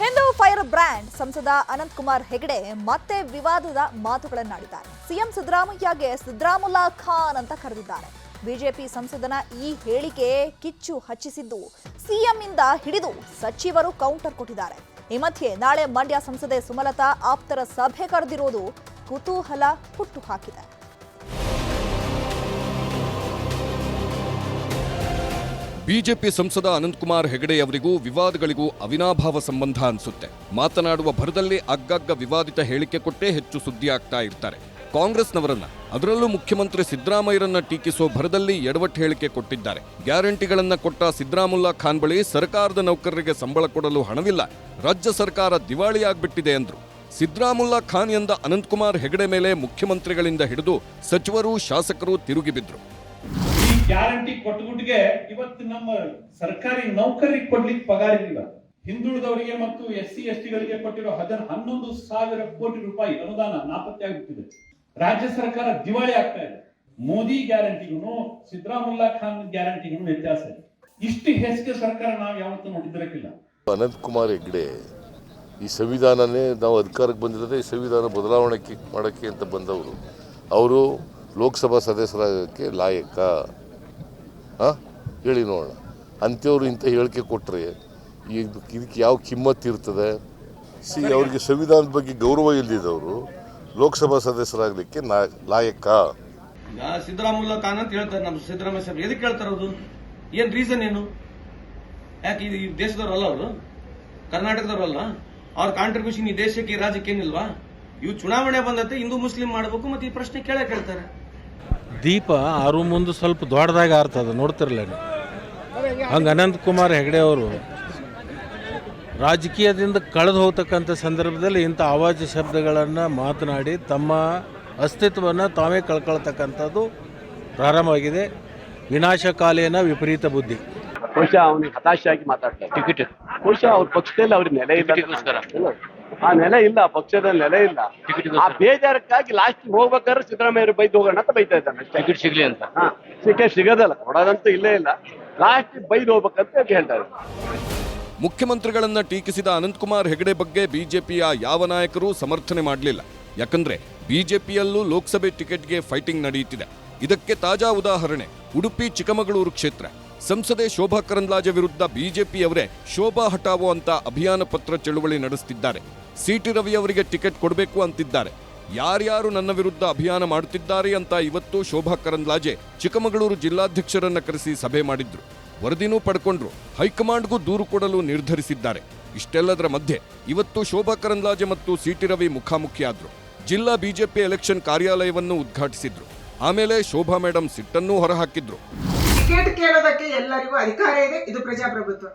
Hindu fire brand ಸಂಸದ ಅನಂತ್ ಕುಮಾರ್ ಹೆಗಡೆ ಮತ್ತೆ ವಿವಾದದ ಮಾತುಗಳನ್ನಾಡಿದ್ದಾರೆ. ಸಿಎಂ ಸಿದ್ದರಾಮಯ್ಯಗೆ ಸಿದ್ದರಾಮುಲ್ಲಾ ಖಾನ್ ಅಂತ ಕರೆದಿದ್ದಾರೆ. ಬಿಜೆಪಿ ಸಂಸದನ ಈ ಹೇಳಿಕೆ ಕಿಚ್ಚು ಹಚ್ಚಿಸಿದ್ದು ಸಿಎಂ ಇಂದ ಹಿಡಿದು ಸಚಿವರು ಕೌಂಟರ್ ಕೊಟ್ಟಿದ್ದಾರೆ. ಈ ಮಧ್ಯೆ ನಾಳೆ ಮಂಡ್ಯ ಸಂಸದೆ ಸುಮಲತಾ ಆಪ್ತರ ಸಭೆ ಕರೆದಿರೋದು ಕುತೂಹಲ ಹುಟ್ಟು ಹಾಕಿದೆ. ಬಿಜೆಪಿ ಸಂಸದ ಅನಂತಕುಮಾರ್ ಹೆಗಡೆ ಅವರಿಗೂ ವಿವಾದಗಳಿಗೂ ಅವಿನಾಭಾವ ಸಂಬಂಧ ಅನಿಸುತ್ತೆ. ಮಾತನಾಡುವ ಭರದಲ್ಲಿ ಅಗ್ಗಗ್ಗ ವಿವಾದಿತ ಹೇಳಿಕೆ ಕೊಟ್ಟೇ ಹೆಚ್ಚು ಸುದ್ದಿ ಆಗ್ತಾ ಇರ್ತಾರೆ. ಕಾಂಗ್ರೆಸ್ನವರನ್ನ, ಅದರಲ್ಲೂ ಮುಖ್ಯಮಂತ್ರಿ ಸಿದ್ದರಾಮಯ್ಯರನ್ನ ಟೀಕಿಸೋ ಭರದಲ್ಲಿ ಎಡವಟ್ಟು ಹೇಳಿಕೆ ಕೊಟ್ಟಿದ್ದಾರೆ. ಗ್ಯಾರಂಟಿಗಳನ್ನ ಕೊಟ್ಟ ಸಿದ್ದರಾಮುಲ್ಲಾ ಖಾನ್ ಬಳಿ ಸರ್ಕಾರದ ನೌಕರರಿಗೆ ಸಂಬಳ ಕೊಡಲು ಹಣವಿಲ್ಲ. ರಾಜ್ಯ ಸರ್ಕಾರ ದಿವಾಳಿಯಾಗ್ಬಿಟ್ಟಿದೆ ಅಂದ್ರು. ಸಿದ್ದರಾಮುಲ್ಲಾ ಖಾನ್ ಎಂದ ಅನಂತಕುಮಾರ್ ಹೆಗಡೆ ಮೇಲೆ ಮುಖ್ಯಮಂತ್ರಿಗಳಿಂದ ಹಿಡಿದು ಸಚಿವರು, ಶಾಸಕರು ತಿರುಗಿ ಬಿದ್ರು. ಈ ಗ್ಯಾರಂಟಿ ಕೊಟ್ಬಿಟ್ಟಿಗೆ ಇವತ್ತು ನಮ್ಮ ಸರ್ಕಾರಿ ನೌಕರಿ ಕೊಡ್ಲಿಕ್ಕೆ ಪಗಾರ ಇಲ್ಲ ಹಿಂದುಳಿದವರಿಗೆ ಮತ್ತು ಎಸ್ ಸಿ ಎಸ್ ಟಿಗಳಿಗೆ ಕೊಟ್ಟಿರೋ ಹದಿನ ಹನ್ನೊಂದು ಸಾವಿರ ಕೋಟಿ ರೂಪಾಯಿ ಅನುದಾನ ನಾಪತ್ತೆ ಆಗುತ್ತಿದೆ ರಾಜ್ಯ ಸರ್ಕಾರ ದಿವಾಳಿ ಆಗ್ತಾ ಇದೆ. ಮೋದಿ ಗ್ಯಾರಂಟಿಗೂ ಸಿದ್ದರಾಮುಲ್ಲಾ ಖಾನ್ ಗ್ಯಾರಂಟಿಗೂ ವ್ಯತ್ಯಾಸ ಇದೆ. ಇಷ್ಟು ಹೆಚ್ಚಿಗೆ ಸರ್ಕಾರ ನಾವು ಯಾವತ್ತೂ ನೋಡಿದ್ರಕ್ಕಿಲ್ಲ. ಅನಂತ್ ಕುಮಾರ್ ಹೆಗ್ಡೆ, ಈ ಸಂವಿಧಾನನೇ ನಾವು ಅಧಿಕಾರಕ್ಕೆ ಬಂದಿರೋದೇ ಈ ಸಂವಿಧಾನ ಬದಲಾವಣೆ ಮಾಡೋಕ್ಕೆ ಅಂತ ಬಂದವರು. ಅವರು ಲೋಕಸಭಾ ಸದಸ್ಯರಾಗಕ್ಕೆ ಲಾಯಕ. ಹಾಂ ಹೇಳಿ ನೋಡೋಣ. ಅಂಥವ್ರು ಇಂಥ ಹೇಳಿಕೆ ಕೊಟ್ಟರೆ ಈಗ ಇದಕ್ಕೆ ಯಾವ ಕಿಮ್ಮತ್ತು ಇರ್ತದೆ? ಸಿ ಅವ್ರಿಗೆ ಸಂವಿಧಾನದ ಬಗ್ಗೆ ಗೌರವ ಇಲ್ಲದಿದ್ದವರು ಲೋಕಸಭಾ ಸದಸ್ಯರಾಗಲಿಕ್ಕೆ ನಾ ಲಾಯಕ. ಸಿದ್ದರಾಮುಲ್ಲಾ ಖಾನ್ ಅಂತ ಹೇಳ್ತಾರೆ ನಮ್ಮ ಸಿದ್ದರಾಮಯ್ಯ ಸಾಹೇಬ್ ಎದಕ್ಕೆ ಹೇಳ್ತಾರೆ ಅದು ಏನ್ ರೀಸನ್ ಏನು? ಯಾಕೆ ಈ ದೇಶದವ್ರು ಅಲ್ಲ ಅವರು? ಕರ್ನಾಟಕದವ್ರು ಅಲ್ಲ ಅವ್ರ ಕಾಂಟ್ರಿಬ್ಯೂಷನ್ ಈ ದೇಶಕ್ಕೆ ಈ ರಾಜ್ಯಕ್ಕೆ ಏನಿಲ್ವಾ? ಇವು ಚುನಾವಣೆ ಬಂದತ್ತೆ ಹಿಂದೂ ಮುಸ್ಲಿಂ ಮಾಡಬೇಕು ಮತ್ತೆ ಈ ಪ್ರಶ್ನೆ ಕೇಳೇ ಕೇಳ್ತಾರೆ. ದೀಪ ಆರು ಮುಂದೆ ಸ್ವಲ್ಪ ದೊಡ್ಡದಾಗಿ ಆರ್ತದ ನೋಡ್ತಿರಲ್ಲ ಹಂಗ ಹಂಗೆ ಅನಂತ್ ಕುಮಾರ್ ಹೆಗಡೆ ಅವರು ರಾಜಕೀಯದಿಂದ ಕಳೆದು ಹೋಗ್ತಕ್ಕಂಥ ಸಂದರ್ಭದಲ್ಲಿ ಇಂಥ ಆವಾಜ ಶಬ್ದಗಳನ್ನು ಮಾತನಾಡಿ ತಮ್ಮ ಅಸ್ತಿತ್ವವನ್ನು ತಾವೇ ಕಳ್ಕೊಳ್ತಕ್ಕಂಥದ್ದು ಪ್ರಾರಂಭವಾಗಿದೆ. ವಿನಾಶಕಾಲೇನ ವಿಪರೀತ ಬುದ್ಧಿ. ಬಹುಶಃ ಅವನಿಗೆ ಹತಾಶೆಯಾಗಿ ಮಾತಾಡ್ತಾರೆ. ಟಿಕೆಟ್ ಬಹುಶಃ ಅವ್ರ ಪಕ್ಷದಲ್ಲಿ ಅವ್ರಿಗೆ ನೆಲೆ ಇಲ್ಲ. ಆ ನೆಲೆ ಇಲ್ಲ ಪಕ್ಷದ ನೆಲೆ ಇಲ್ಲ. ಆ ಬೇಜಾರಕ್ಕಾಗಿ ಲಾಸ್ಟ್ ಹೋಗ್ಬೇಕಾದ್ರೆ ಸಿದ್ದರಾಮಯ್ಯ ಬೈದು ಹೋಗೋಣ ಅಂತ ಬೈತಾ ಇದ್ದಾನೆ ಟಿಕೆಟ್ ಸಿಗ್ಲಿ ಅಂತ. ಟಿಕೆಟ್ ಸಿಗೋದಲ್ಲ ಕೊಡೋದಂತೂ ಇಲ್ಲೇ ಇಲ್ಲ. ಲಾಸ್ಟ್ ಬೈದು ಹೋಗ್ಬೇಕಂತ ಹೇಳ್ತಾ ಇದ್ದಾರೆ. ಮುಖ್ಯಮಂತ್ರಿಗಳನ್ನ ಟೀಕಿಸಿದ ಅನಂತಕುಮಾರ್ ಹೆಗಡೆ ಬಗ್ಗೆ ಬಿಜೆಪಿಯ ಯಾವ ನಾಯಕರೂ ಸಮರ್ಥನೆ ಮಾಡಲಿಲ್ಲ. ಯಾಕಂದ್ರೆ ಬಿಜೆಪಿಯಲ್ಲೂ ಲೋಕಸಭೆ ಟಿಕೆಟ್ಗೆ ಫೈಟಿಂಗ್ ನಡೆಯುತ್ತಿದೆ. ಇದಕ್ಕೆ ತಾಜಾ ಉದಾಹರಣೆ ಉಡುಪಿ ಚಿಕ್ಕಮಗಳೂರು ಕ್ಷೇತ್ರ. ಸಂಸದೆ ಶೋಭಾ ಕರಂದ್ಲಾಜೆ ವಿರುದ್ಧ ಬಿಜೆಪಿಯವರೇ ಶೋಭಾ ಹಟಾವೋ ಅಂತ ಅಭಿಯಾನ ಪತ್ರ ಚಳುವಳಿ ನಡೆಸುತ್ತಿದ್ದಾರೆ ಸಿಟಿ ರವಿ ಅವರಿಗೆ ಟಿಕೆಟ್ ಕೊಡಬೇಕು ಅಂತಿದ್ದಾರೆ. ಯಾರ್ಯಾರು ನನ್ನ ವಿರುದ್ಧ ಅಭಿಯಾನ ಮಾಡುತ್ತಿದ್ದಾರೆ ಅಂತ ಇವತ್ತು ಶೋಭಾ ಕರಂದ್ಲಾಜೆ ಚಿಕ್ಕಮಗಳೂರು ಜಿಲ್ಲಾಧ್ಯಕ್ಷರನ್ನ ಕರೆಸಿ ಸಭೆ ಮಾಡಿದ್ರು. ವರದಿನೂ ಪಡ್ಕೊಂಡ್ರು. ಹೈಕಮಾಂಡ್ಗೂ ದೂರು ಕೊಡಲು ನಿರ್ಧರಿಸಿದ್ದಾರೆ. ಇಷ್ಟೆಲ್ಲದರ ಮಧ್ಯೆ ಇವತ್ತು ಶೋಭಾ ಕರಂದ್ಲಾಜೆ ಮತ್ತು ಸಿಟಿ ರವಿ ಮುಖಾಮುಖಿಯಾದ್ರು ಜಿಲ್ಲಾ ಬಿಜೆಪಿ ಎಲೆಕ್ಷನ್ ಕಾರ್ಯಾಲಯವನ್ನು ಉದ್ಘಾಟಿಸಿದ್ರು. ಆಮೇಲೆ ಶೋಭಾ ಮೇಡಂ ಸಿಟ್ಟನ್ನೂ ಹೊರಹಾಕಿದ್ರು. ಟಿಕೆಟ್ ಕೇಳೋದಕ್ಕೆ ಎಲ್ಲರಿಗೂ ಅಧಿಕಾರ ಇದೆ ಇದು ಪ್ರಜಾಪ್ರಭುತ್ವ.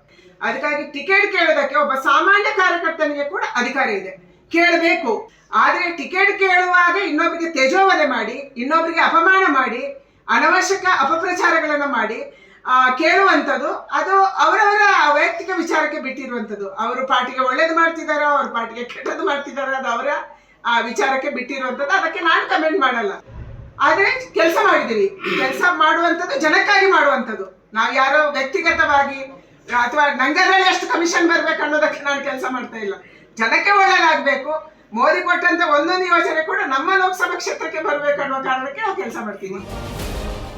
ಅದಕ್ಕಾಗಿ ಟಿಕೆಟ್ ಕೇಳೋದಕ್ಕೆ ಒಬ್ಬ ಸಾಮಾನ್ಯ ಕಾರ್ಯಕರ್ತನಿಗೆ ಕೂಡ ಅಧಿಕಾರ ಇದೆ. ಕೇಳಬೇಕು. ಆದರೆ ಟಿಕೆಟ್ ಕೇಳುವಾಗ ಇನ್ನೊಬ್ಬರಿಗೆ ತೇಜೋವಧೆ ಮಾಡಿ ಇನ್ನೊಬ್ಬರಿಗೆ ಅಪಮಾನ ಮಾಡಿ ಅನವಶ್ಯಕ ಅಪಪ್ರಚಾರಗಳನ್ನು ಮಾಡಿ ಕೇಳುವಂಥದ್ದು ಅದು ಅವರವರ ವೈಯಕ್ತಿಕ ವಿಚಾರಕ್ಕೆ ಬಿಟ್ಟಿರುವಂಥದ್ದು. ಅವರು ಪಾರ್ಟಿಗೆ ಒಳ್ಳೇದು ಮಾಡ್ತಿದ್ದಾರೋ ಅವ್ರ ಪಾರ್ಟಿಗೆ ಕೆಟ್ಟದ್ದು ಮಾಡ್ತಿದ್ದಾರೋ ಅದು ಅವರ ಆ, ವಿಚಾರಕ್ಕೆ ಬಿಟ್ಟಿರುವಂಥದ್ದು. ಅದಕ್ಕೆ ನಾನು ಕಮೆಂಟ್ ಮಾಡಲ್ಲ. ಆದ್ರೆ ಕೆಲಸ ಮಾಡಿದೀವಿ ಕೆಲಸ ಮಾಡುವಂಥದ್ದು, ಜನಕ್ಕಾಗಿ ಮಾಡುವಂಥದ್ದು. ನಾವು ಯಾರೋ ವ್ಯಕ್ತಿಗತವಾಗಿ, ಅಥವಾ ನಂಗದ್ರಲ್ಲಿ ಎಷ್ಟು ಕಮಿಷನ್ ಬರ್ಬೇಕು ಅನ್ನೋದಕ್ಕೆ ನಾನು ಕೆಲಸ ಮಾಡ್ತಾ ಇಲ್ಲ. ಜನಕ್ಕೆ ಒಳ್ಳೇದಾಗಬೇಕು. ಮೋದಿ ಕೊಟ್ಟಂತ ಒಂದೊಂದು ಯೋಜನೆ ಕೂಡ ನಮ್ಮ ಲೋಕಸಭಾ ಕ್ಷೇತ್ರಕ್ಕೆ ಬರಬೇಕು ಅನ್ನೋ ಕಾರಣಕ್ಕೆ ನಾವು ಕೆಲಸ ಮಾಡ್ತೀವಿ.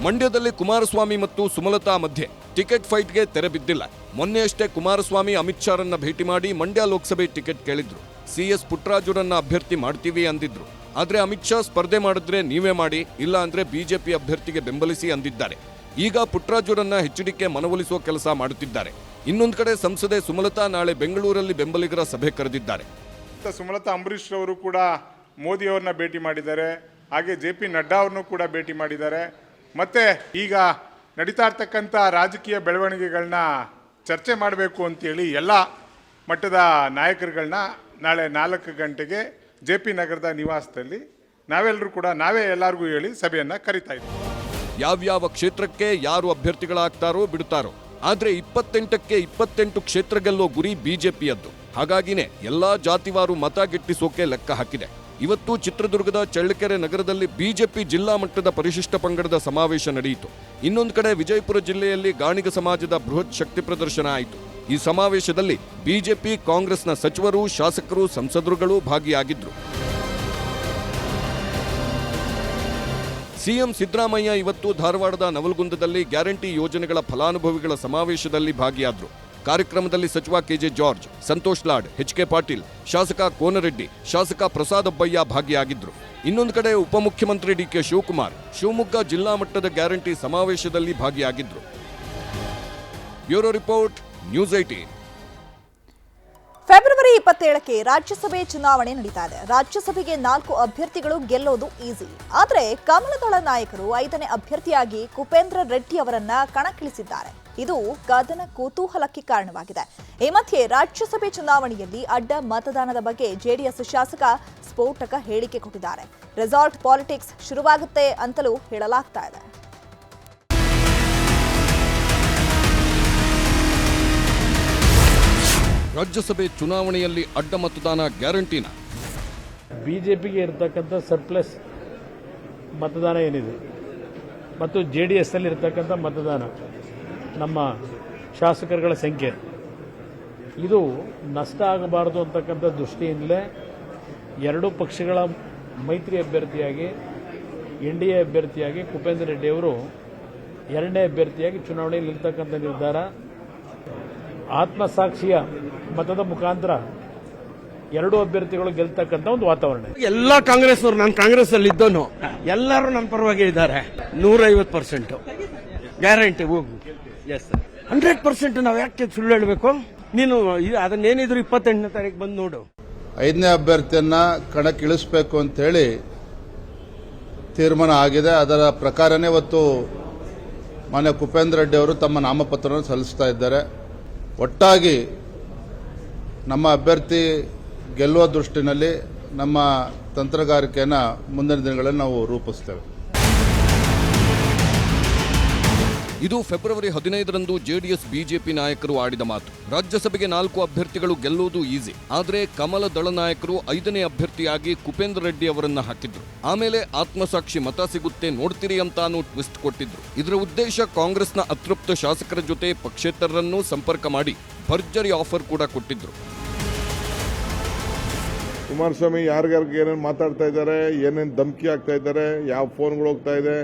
ಮಂಡ್ಯದಲ್ಲಿ ಕುಮಾರಸ್ವಾಮಿ ಮತ್ತು ಸುಮಲತಾ ಮಧ್ಯೆ ಟಿಕೆಟ್ ಫೈಟ್ಗೆ ತೆರೆ ಬಿದ್ದಿಲ್ಲ. ಮೊನ್ನೆಯಷ್ಟೇ ಕುಮಾರಸ್ವಾಮಿ, ಅಮಿತ್ ಶಾರನ್ನ ಭೇಟಿ ಮಾಡಿ ಮಂಡ್ಯ ಲೋಕಸಭೆ ಟಿಕೆಟ್ ಕೇಳಿದ್ರು. ಸಿಎಸ್ ಪುಟ್ರಾಜುರನ್ನ ಅಭ್ಯರ್ಥಿ ಮಾಡ್ತೀವಿ ಅಂದಿದ್ರು. ಆದ್ರೆ ಅಮಿತ್ ಶಾ ಸ್ಪರ್ಧೆ ಮಾಡಿದ್ರೆ ನೀವೇ ಮಾಡಿ, ಇಲ್ಲ ಅಂದರೆ ಬಿಜೆಪಿ ಅಭ್ಯರ್ಥಿಗೆ ಬೆಂಬಲಿಸಿ ಅಂದಿದ್ದಾರೆ. ಈಗ ಪುಟ್ಟರಾಜುರನ್ನ ಹೆಚ್ಚಿಡಿಕೆ ಮನವೊಲಿಸುವ ಕೆಲಸ ಮಾಡುತ್ತಿದ್ದಾರೆ. ಇನ್ನೊಂದು ಕಡೆ ಸಂಸದೆ ಸುಮಲತಾ ನಾಳೆ ಬೆಂಗಳೂರಲ್ಲಿ ಬೆಂಬಲಿಗರ ಸಭೆ ಕರೆದಿದ್ದಾರೆ. ಸುಮಲತಾ ಅಂಬರೀಷ್ ಅವರು ಕೂಡ ಮೋದಿಯವ್ರನ್ನ ಭೇಟಿ ಮಾಡಿದ್ದಾರೆ. ಹಾಗೆ ಜೆ ಪಿ ನಡ್ಡಾ ಅವ್ರನ್ನೂ ಕೂಡ ಭೇಟಿ ಮಾಡಿದ್ದಾರೆ. ಮತ್ತು ಈಗ ನಡೀತಾ ಇರ್ತಕ್ಕಂಥ ರಾಜಕೀಯ ಬೆಳವಣಿಗೆಗಳನ್ನ ಚರ್ಚೆ ಮಾಡಬೇಕು ಅಂತೇಳಿ ಎಲ್ಲ ಮಟ್ಟದ ನಾಯಕರುಗಳನ್ನ ನಾಳೆ ನಾಲ್ಕು ಗಂಟೆಗೆ ಜೆ ಪಿ ನಗರದ ನಿವಾಸದಲ್ಲಿ ನಾವೆಲ್ಲರೂ ಕೂಡ ನಾವೇ ಎಲ್ಲರಿಗೂ ಹೇಳಿ ಸಭೆಯನ್ನು ಕರಿತಾ ಇದ್ದೀವಿ ಯಾವ್ಯಾವ ಕ್ಷೇತ್ರಕ್ಕೆ ಯಾರು ಅಭ್ಯರ್ಥಿಗಳಾಗ್ತಾರೋ ಬಿಡ್ತಾರೋ. ಆದ್ರೆ ಇಪ್ಪತ್ತೆಂಟಕ್ಕೆ ಇಪ್ಪತ್ತೆಂಟು ಕ್ಷೇತ್ರ ಗೆಲ್ಲೋ ಗುರಿ ಬಿಜೆಪಿಯದ್ದು. ಹಾಗಾಗಿನೇ ಎಲ್ಲಾ ಜಾತಿವಾರು ಮತ ಗಿಟ್ಟಿಸೋಕೆ ಲೆಕ್ಕ ಹಾಕಿದೆ. ಇವತ್ತು ಚಿತ್ರದುರ್ಗದ ಚಳ್ಳಕೆರೆ ನಗರದಲ್ಲಿ ಬಿಜೆಪಿ ಜಿಲ್ಲಾ ಮಟ್ಟದ ಪರಿಶಿಷ್ಟ ಪಂಗಡದ ಸಮಾವೇಶ ನಡೆಯಿತು. ಇನ್ನೊಂದು ಕಡೆ ವಿಜಯಪುರ ಜಿಲ್ಲೆಯಲ್ಲಿ ಗಾಣಿಗ ಸಮಾಜದ ಬೃಹತ್ ಶಕ್ತಿ ಪ್ರದರ್ಶನ ಆಯಿತು. ಈ ಸಮಾವೇಶದಲ್ಲಿ ಬಿಜೆಪಿ, ಕಾಂಗ್ರೆಸ್ನ ಸಚಿವರು, ಶಾಸಕರು, ಸಂಸದರುಗಳು ಭಾಗಿಯಾಗಿದ್ದರು ಸಿಎಂ ಸಿದ್ದರಾಮಯ್ಯ ಇವತ್ತು ಧಾರವಾಡದ ನವಲಗುಂದದಲ್ಲಿ ಗ್ಯಾರಂಟಿ ಯೋಜನೆಗಳ ಫಲಾನುಭವಿಗಳ ಸಮಾವೇಶದಲ್ಲಿ ಭಾಗಿಯಾದರು. ಕಾರ್ಯಕ್ರಮದಲ್ಲಿ ಸಚಿವ KJ George, Santosh Lad H K Patil, ಶಾಸಕ ಕೋನರೆಡ್ಡಿ, ಶಾಸಕ ಪ್ರಸಾದ್ ಅಬ್ಬಯ್ಯ ಭಾಗಿಯಾಗಿದ್ರು. ಇನ್ನೊಂದು ಕಡೆ ಉಪಮುಖ್ಯಮಂತ್ರಿ ಡಿಕೆ ಶಿವಕುಮಾರ್, ಶಿವಮೊಗ್ಗ ಜಿಲ್ಲಾ ಮಟ್ಟದ ಗ್ಯಾರಂಟಿ ಸಮಾವೇಶದಲ್ಲಿ ಭಾಗಿಯಾಗಿದ್ದರು bureau report news eighteen February ಇಪ್ಪತ್ತೇಳಕ್ಕೆ ರಾಜ್ಯಸಭೆ ಚುನಾವಣೆ ನಡೀತಾ ಇದೆ. ರಾಜ್ಯಸಭೆಗೆ ನಾಲ್ಕು ಅಭ್ಯರ್ಥಿಗಳು ಗೆಲ್ಲೋದು ಈಸಿ ಆದರೆ ಕಮಲದಳ ನಾಯಕರು ಐದನೇ ಅಭ್ಯರ್ಥಿಯಾಗಿ ಕುಪೇಂದ್ರ ರೆಡ್ಡಿ ಅವರನ್ನ ಕಣಕ್ಕಿಳಿಸಿದ್ದಾರೆ. ಇದು ಕದನ ಕುತೂಹಲಕ್ಕೆ ಕಾರಣವಾಗಿದೆ. ಈ ಮಧ್ಯೆ ರಾಜ್ಯಸಭೆ ಚುನಾವಣೆಯಲ್ಲಿ ಅಡ್ಡ ಮತದಾನದ ಬಗ್ಗೆ ಜೆಡಿಎಸ್ ಶಾಸಕ ಸ್ಫೋಟಕ ಹೇಳಿಕೆ ಕೊಟ್ಟಿದ್ದಾರೆ. ರೆಸಾರ್ಟ್ ಪಾಲಿಟಿಕ್ಸ್ ಶುರುವಾಗುತ್ತೆ ಅಂತಲೂ ಹೇಳಲಾಗ್ತಾ ಇದೆ. ರಾಜ್ಯಸಭೆ ಚುನಾವಣೆಯಲ್ಲಿ ಅಡ್ಡ ಮತದಾನ ಗ್ಯಾರಂಟಿನ. ಬಿಜೆಪಿಗೆ ಇರತಕ್ಕಂಥ ಸರ್ಪ್ಲಸ್ ಮತದಾನ ಏನಿದೆ? ಮತ್ತು ಜೆ ಡಿ ಎಸ್ಸಲ್ಲಿ ಇರತಕ್ಕಂಥ ಮತದಾನ, ನಮ್ಮ ಶಾಸಕರುಗಳ ಸಂಖ್ಯೆ. ಇದು ನಷ್ಟ ಆಗಬಾರದು ಅಂತಕ್ಕಂಥ ದೃಷ್ಟಿಯಿಂದಲೇ ಎರಡೂ ಪಕ್ಷಗಳ ಮೈತ್ರಿ ಅಭ್ಯರ್ಥಿಯಾಗಿ, ಎನ್ ಡಿ ಎ ಅಭ್ಯರ್ಥಿಯಾಗಿ ಕುಪೇಂದ್ರ ರೆಡ್ಡಿಯವರು ಎರಡನೇ ಅಭ್ಯರ್ಥಿಯಾಗಿ ಚುನಾವಣೆಯಲ್ಲಿ ಇರ್ತಕ್ಕಂಥ ನಿರ್ಧಾರ ಆತ್ಮಸಾಕ್ಷಿಯ ಮತದ ಮುಖಾಂತರ ಎರಡು ಅಭ್ಯರ್ಥಿಗಳು ಗೆಲ್ತಕ್ಕಂಥ ಒಂದು ವಾತಾವರಣ ಎಲ್ಲಾ ಕಾಂಗ್ರೆಸ್ ಅವರು ನಾನು ಕಾಂಗ್ರೆಸ್ ಅಲ್ಲಿ ಇದ್ದೋನು ಎಲ್ಲರೂ ನನ್ನ ಪರವಾಗಿ ಇದ್ದಾರೆ. ನೂರೈವತ್ತು ಪರ್ಸೆಂಟ್ ಗ್ಯಾರಂಟಿ ಹೋಗು. ಎಸ್ ಹಂಡ್ರೆಡ್ ಪರ್ಸೆಂಟ್ ನಾವು ಯಾಕೆ ಸುಳ್ಳು ಹೇಳಬೇಕು? ನೀನು ಇದು- ಅದನ್ನೇನಿದ್ರು ಇಪ್ಪತ್ತೆಂಟನೇ ತಾರೀಕು ಬಂದು ನೋಡು. ಐದನೇ ಅಭ್ಯರ್ಥಿಯನ್ನ ಕಣಕ್ಕಿಳಿಸ್ಬೇಕು ಅಂತ ಹೇಳಿ ತೀರ್ಮಾನ ಆಗಿದೆ. ಅದರ ಪ್ರಕಾರನೇ ಇವತ್ತು ಮಾನ್ಯ ಕುಪೇಂದ್ರ ರೆಡ್ಡಿ ಅವರು ತಮ್ಮ ನಾಮಪತ್ರವನ್ನು ಸಲ್ಲಿಸ್ತಾ ಇದ್ದಾರೆ. ಒಟ್ಟಾಗಿ ನಮ್ಮ ಅಭ್ಯರ್ಥಿ ಗೆಲ್ಲುವ ದೃಷ್ಟಿನಲ್ಲಿ ನಮ್ಮ ತಂತ್ರಗಾರಿಕೆಯನ್ನು ಮುಂದಿನ ದಿನಗಳಲ್ಲಿ ನಾವು ರೂಪಿಸ್ತೇವೆ. ಇದು ಫೆಬ್ರವರಿ ಹದಿನೈದರಂದು ಜೆಡಿಎಸ್, ಬಿಜೆಪಿ ನಾಯಕರು ಆಡಿದ ಮಾತು. ರಾಜ್ಯಸಭೆಗೆ ನಾಲ್ಕು ಅಭ್ಯರ್ಥಿಗಳು ಗೆಲ್ಲುವುದು ಈಸಿ. ಆದರೆ ಕಮಲ ದಳ ನಾಯಕರು ಐದನೇ ಅಭ್ಯರ್ಥಿಯಾಗಿ ಕುಪೇಂದ್ರ ರೆಡ್ಡಿ ಅವರನ್ನ ಹಾಕಿದ್ರು. ಆಮೇಲೆ ಆತ್ಮಸಾಕ್ಷಿ ಮತ ಸಿಗುತ್ತೆ, ನೋಡ್ತೀರಿ ಅಂತಾನು ಟ್ವಿಸ್ಟ್ ಕೊಟ್ಟಿದ್ರು. ಇದರ ಉದ್ದೇಶ ಕಾಂಗ್ರೆಸ್ನ ಅತೃಪ್ತ ಶಾಸಕರ ಜೊತೆ ಪಕ್ಷೇತರರನ್ನು ಸಂಪರ್ಕ ಮಾಡಿ ಭರ್ಜರಿ ಆಫರ್ ಕೂಡ ಕೊಟ್ಟಿದ್ರು. ಕುಮಾರಸ್ವಾಮಿ ಯಾರ್ಯಾರಿಗೆ ಏನೇನು ಮಾತಾಡ್ತಾ ಇದ್ದಾರೆ, ಏನೇನು ಧಮಕಿ ಆಗ್ತಾ ಇದ್ದಾರೆ, ಯಾವ ಫೋನ್ಗಳು ಹೋಗ್ತಾ ಇದೆ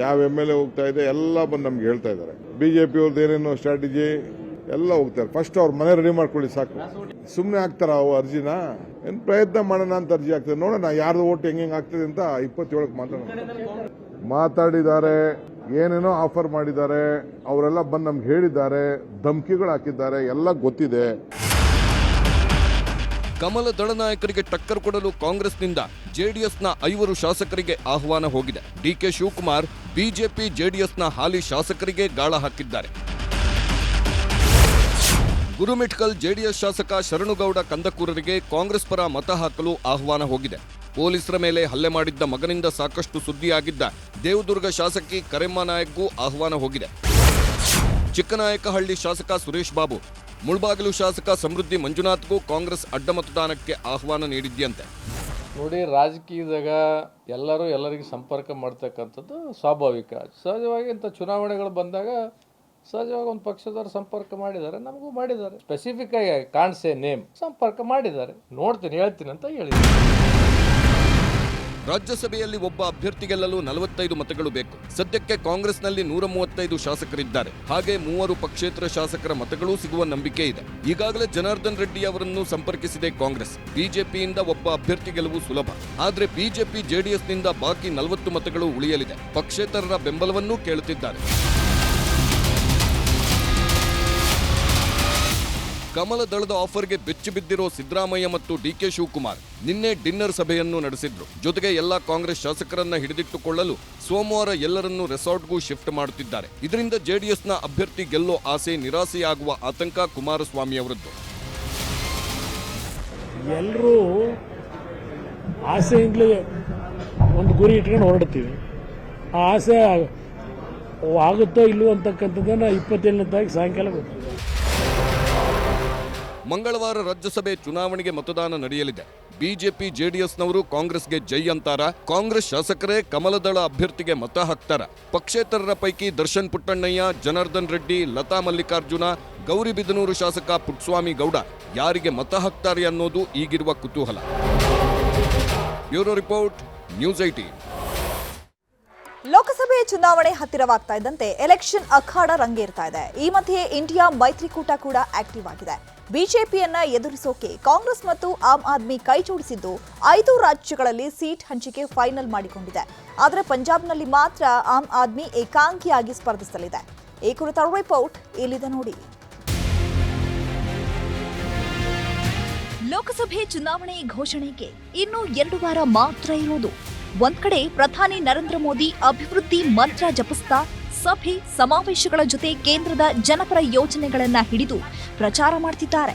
ಯಾವ ಎಂ ಎಲ್ ಎ ಹೋಗ್ತಾ ಇದೆ, ಎಲ್ಲ ಬಂದು ನಮ್ಗೆ ಹೇಳ್ತಾ ಇದ್ದಾರೆ. ಬಿಜೆಪಿ ಅವ್ರದ್ದು ಏನೇನು ಸ್ಟ್ರಾಟಜಿ ಎಲ್ಲ ಹೋಗ್ತಾರೆ ಫಸ್ಟ್ ಅವ್ರ ಮನೆ ರೆಡಿ ಮಾಡ್ಕೊಳ್ಳಿ ಸಾಕು. ಸುಮ್ಮನೆ ಹಾಕ್ತಾರ ಅವು ಅರ್ಜಿನ? ಏನ್ ಪ್ರಯತ್ನ ಮಾಡೋಣ ಅಂತ ಅರ್ಜಿ ಆಗ್ತದೆ ನೋಡೋಣ, ಯಾರ್ದು ಓಟ್ ಹೆಂಗೆ ಹೆಂಗ್ ಆಗ್ತದೆ ಅಂತ ಇಪ್ಪತ್ತೇಳಕ್ಕೆ ಮಾತಾಡೋಣ. ಮಾತಾಡಿದ್ದಾರೆ, ಏನೇನೋ ಆಫರ್ ಮಾಡಿದ್ದಾರೆ, ಅವರೆಲ್ಲ ಬಂದು ನಮ್ಗೆ ಹೇಳಿದ್ದಾರೆ, ಧಮಕಿಗಳು ಹಾಕಿದ್ದಾರೆ, ಎಲ್ಲ ಗೊತ್ತಿದೆ. ಕಮಲ ದಳ ನಾಯಕರಿಗೆ ಟಕ್ಕರ್ ಕೊಡಲು ಕಾಂಗ್ರೆಸ್ನಿಂದ ಜೆಡಿಎಸ್ನ ಐವರು ಶಾಸಕರಿಗೆ ಆಹ್ವಾನ ಹೋಗಿದೆ. ಡಿಕೆ ಶಿವಕುಮಾರ್ ಬಿಜೆಪಿ ಜೆಡಿಎಸ್ನ ಹಾಲಿ ಶಾಸಕರಿಗೆ ಗಾಳ ಹಾಕಿದ್ದಾರೆ. ಗುರುಮಿಠ್ಕಲ್ ಜೆಡಿಎಸ್ ಶಾಸಕ ಶರಣುಗೌಡ ಕಂದಕೂರರಿಗೆ ಕಾಂಗ್ರೆಸ್ ಪರ ಮತ ಹಾಕಲು ಆಹ್ವಾನ ಹೋಗಿದೆ. ಪೊಲೀಸರ ಮೇಲೆ ಹಲ್ಲೆ ಮಾಡಿದ್ದ ಮಗನಿಂದ ಸಾಕಷ್ಟು ಸುದ್ದಿಯಾಗಿದ್ದ ದೇವದುರ್ಗ ಶಾಸಕಿ ಕರೆಮ್ಮ ನಾಯಕ್ಗೂ ಆಹ್ವಾನ ಹೋಗಿದೆ. ಚಿಕ್ಕನಾಯಕಹಳ್ಳಿ ಶಾಸಕ ಸುರೇಶ್ ಬಾಬು ಮುಳ್ಬಾಗಿಲು ಶಾಸಕ ಸಮೃದ್ಧಿ ಮಂಜುನಾಥ್ಗೂ ಕಾಂಗ್ರೆಸ್ ಅಡ್ಡ ಮತದಾನಕ್ಕೆ ಆಹ್ವಾನ ನೀಡಿದ್ಯಂತೆ. ನೋಡಿ, ರಾಜಕೀಯದಾಗ ಎಲ್ಲರೂ ಎಲ್ಲರಿಗೂ ಸಂಪರ್ಕ ಮಾಡ್ತಕ್ಕಂಥದ್ದು ಸ್ವಾಭಾವಿಕ. ಸಹಜವಾಗಿ ಇಂಥ ಚುನಾವಣೆಗಳು ಬಂದಾಗ ಸಹಜವಾಗಿ ಒಂದು ಪಕ್ಷದವ್ರು ಸಂಪರ್ಕ ಮಾಡಿದ್ದಾರೆ, ನಮಗೂ ಮಾಡಿದ್ದಾರೆ. ಸ್ಪೆಸಿಫಿಕ್ ಆಗಿ ಕಾಣಿಸೆ ನೇಮ್, ಸಂಪರ್ಕ ಮಾಡಿದ್ದಾರೆ. ನೋಡ್ತೀನಿ, ಹೇಳ್ತೀನಿ ಅಂತ ಹೇಳಿದ್ದೀನಿ. ರಾಜ್ಯಸಭೆಯಲ್ಲಿ ಒಬ್ಬ ಅಭ್ಯರ್ಥಿ ಗೆಲ್ಲಲು ನಲವತ್ತೈದು ಮತಗಳು ಬೇಕು. ಸದ್ಯಕ್ಕೆ ಕಾಂಗ್ರೆಸ್ನಲ್ಲಿ ನೂರ ಮೂವತ್ತೈದು ಶಾಸಕರಿದ್ದಾರೆ. ಹಾಗೆ ಮೂವರು ಪಕ್ಷೇತರ ಶಾಸಕರ ಮತಗಳೂ ಸಿಗುವ ನಂಬಿಕೆ ಇದೆ. ಈಗಾಗಲೇ ಜನಾರ್ದನ್ ರೆಡ್ಡಿ ಅವರನ್ನು ಸಂಪರ್ಕಿಸಿದೆ ಕಾಂಗ್ರೆಸ್. ಬಿಜೆಪಿಯಿಂದ ಒಬ್ಬ ಅಭ್ಯರ್ಥಿ ಗೆಲುವು ಸುಲಭ. ಆದರೆ ಬಿಜೆಪಿ, ಜೆಡಿಎಸ್ನಿಂದ ಬಾಕಿ ನಲವತ್ತು ಮತಗಳು ಉಳಿಯಲಿದೆ. ಪಕ್ಷೇತರರ ಬೆಂಬಲವನ್ನೂ ಕೇಳುತ್ತಿದ್ದಾರೆ. ಕಮಲ ದಳದ ಆಫರ್ಗೆ ಬೆಚ್ಚಿ ಬಿದ್ದಿರೋ ಸಿದ್ದರಾಮಯ್ಯ ಮತ್ತು ಡಿ ಕೆ ಶಿವಕುಮಾರ್ ನಿನ್ನೆ ಡಿನ್ನರ್ ಸಭೆಯನ್ನು ನಡೆಸಿದ್ರು. ಜೊತೆಗೆ ಎಲ್ಲಾ ಕಾಂಗ್ರೆಸ್ ಶಾಸಕರನ್ನ ಹಿಡಿದಿಟ್ಟುಕೊಳ್ಳಲು ಸೋಮವಾರ ಎಲ್ಲರನ್ನೂ ರೆಸಾರ್ಟ್ಗೂ ಶಿಫ್ಟ್ ಮಾಡುತ್ತಿದ್ದಾರೆ. ಇದರಿಂದ ಜೆಡಿಎಸ್ನ ಅಭ್ಯರ್ಥಿ ಗೆಲ್ಲೋ ಆಸೆ ನಿರಾಸೆಯಾಗುವ ಆತಂಕ ಕುಮಾರಸ್ವಾಮಿ ಅವರದ್ದು. ಎಲ್ಲರೂ ಆಸೆಯಿಂದಲೇ ಒಂದು ಗುರಿ ಇಟ್ಕೊಂಡು ಹೊರಡ್ತೀವಿ. ಆ ಆಸೆ ಆಗುತ್ತೋ ಇಲ್ಲವೋ ಅಂತಕ್ಕಂಥದ್ದನ್ನು ಇಪ್ಪತ್ತೇಳನೇ ತಾರೀಕು ಸಾಯಂಕಾಲ ಗೊತ್ತಿದೆ ಮಂಗಳವಾರ ರಾಜ್ಯಸಭೆ ಚುನಾವಣೆಗೆ ಮತದಾನ ನಡೆಯಲಿದೆ. ಬಿಜೆಪಿ, ಜೆಡಿಎಸ್ನವರು ಕಾಂಗ್ರೆಸ್ಗೆ ಜೈ ಅಂತಾರ. ಕಾಂಗ್ರೆಸ್ ಶಾಸಕರೇ ಕಮಲದಳ ಅಭ್ಯರ್ಥಿಗೆ ಮತ ಹಾಕ್ತಾರ. ಪಕ್ಷೇತರರ ಪೈಕಿ ದರ್ಶನ್ ಪುಟ್ಟಣ್ಣಯ್ಯ, ಜನಾರ್ದನ್ ರೆಡ್ಡಿ, ಲತಾ ಮಲ್ಲಿಕಾರ್ಜುನ ಗೌರಿಬಿದನೂರು ಶಾಸಕ ಪುಟ್ಸ್ವಾಮಿ ಗೌಡ ಯಾರಿಗೆ ಮತ ಹಾಕ್ತಾರೆ ಅನ್ನೋದು ಈಗಿರುವ ಕುತೂಹಲ. Bureau report, news eighteen. ಲೋಕಸಭೆ ಚುನಾವಣೆ ಹತ್ತಿರವಾಗ್ತಾ ಇದ್ದಂತೆ ಎಲೆಕ್ಷನ್ ಅಖಾಡ ರಂಗೇರ್ತಾ ಇದೆ. ಈ ಮಧ್ಯೆ ಇಂಡಿಯಾ ಮೈತ್ರಿಕೂಟ ಕೂಡ ಆಕ್ಟಿವ್ ಆಗಿದೆ. ಬಿಜೆಪಿಯನ್ನ ಎದುರಿಸೋಕೆ ಕಾಂಗ್ರೆಸ್ ಮತ್ತು ಆಮ್ ಆದ್ಮಿ ಕೈ ಜೋಡಿಸಿದ್ದು ಐದು ರಾಜ್ಯಗಳಲ್ಲಿ ಸೀಟ್ ಹಂಚಿಕೆ ಫೈನಲ್ ಮಾಡಿಕೊಂಡಿದೆ. ಆದರೆ ಪಂಜಾಬ್ನಲ್ಲಿ ಮಾತ್ರ ಆಮ್ ಆದ್ಮಿ ಏಕಾಂಗಿಯಾಗಿ ಸ್ಪರ್ಧಿಸಲಿದೆ. ಈ ಕುರಿತ ರಿಪೋರ್ಟ್ ಇಲ್ಲಿದೆ ನೋಡಿ. ಲೋಕಸಭೆ ಚುನಾವಣೆ ಘೋಷಣೆಗೆ ಇನ್ನು ಎರಡು ವಾರ ಮಾತ್ರ ಇರೋದು. ಒಂದ್ ಕಡೆ ಪ್ರಧಾನಿ ನರೇಂದ್ರ ಮೋದಿ ಅಭಿವೃದ್ಧಿ ಮಂತ್ರ ಜಪಿಸ್ತಾ ಸಭೆ ಸಮಾವೇಶಗಳ ಜೊತೆ ಕೇಂದ್ರದ ಜನಪರ ಯೋಜನೆಗಳನ್ನ ಹಿಡಿದು ಪ್ರಚಾರ ಮಾಡ್ತಿದ್ದಾರೆ.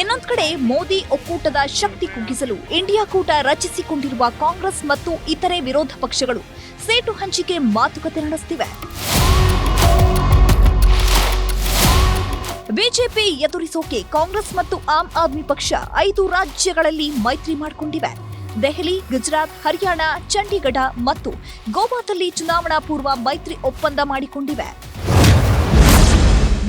ಇನ್ನೊಂದು ಕಡೆ ಮೋದಿ ಒಕ್ಕೂಟದ ಶಕ್ತಿ ಕುಗ್ಗಿಸಲು ಇಂಡಿಯಾ ಕೂಟ ರಚಿಸಿಕೊಂಡಿರುವ ಕಾಂಗ್ರೆಸ್ ಮತ್ತು ಇತರೆ ವಿರೋಧ ಪಕ್ಷಗಳು ಸೇಟು ಹಂಚಿಕೆ ಮಾತುಕತೆ ನಡೆಸುತ್ತಿವೆ ಬಿಜೆಪಿ ಎದುರಿಸೋಕೆ ಕಾಂಗ್ರೆಸ್ ಮತ್ತು ಆಮ್ ಆದ್ಮಿ ಪಕ್ಷ ಐದು ರಾಜ್ಯಗಳಲ್ಲಿ ಮೈತ್ರಿ ಮಾಡಿಕೊಂಡಿವೆ. ದೆಹಲಿ, ಗುಜರಾತ್, ಹರಿಯಾಣ, ಚಂಡೀಗಢ ಮತ್ತು ಗೋವಾದಲ್ಲಿ ಚುನಾವಣಾ ಪೂರ್ವ ಮೈತ್ರಿ ಒಪ್ಪಂದ ಮಾಡಿಕೊಂಡಿವೆ.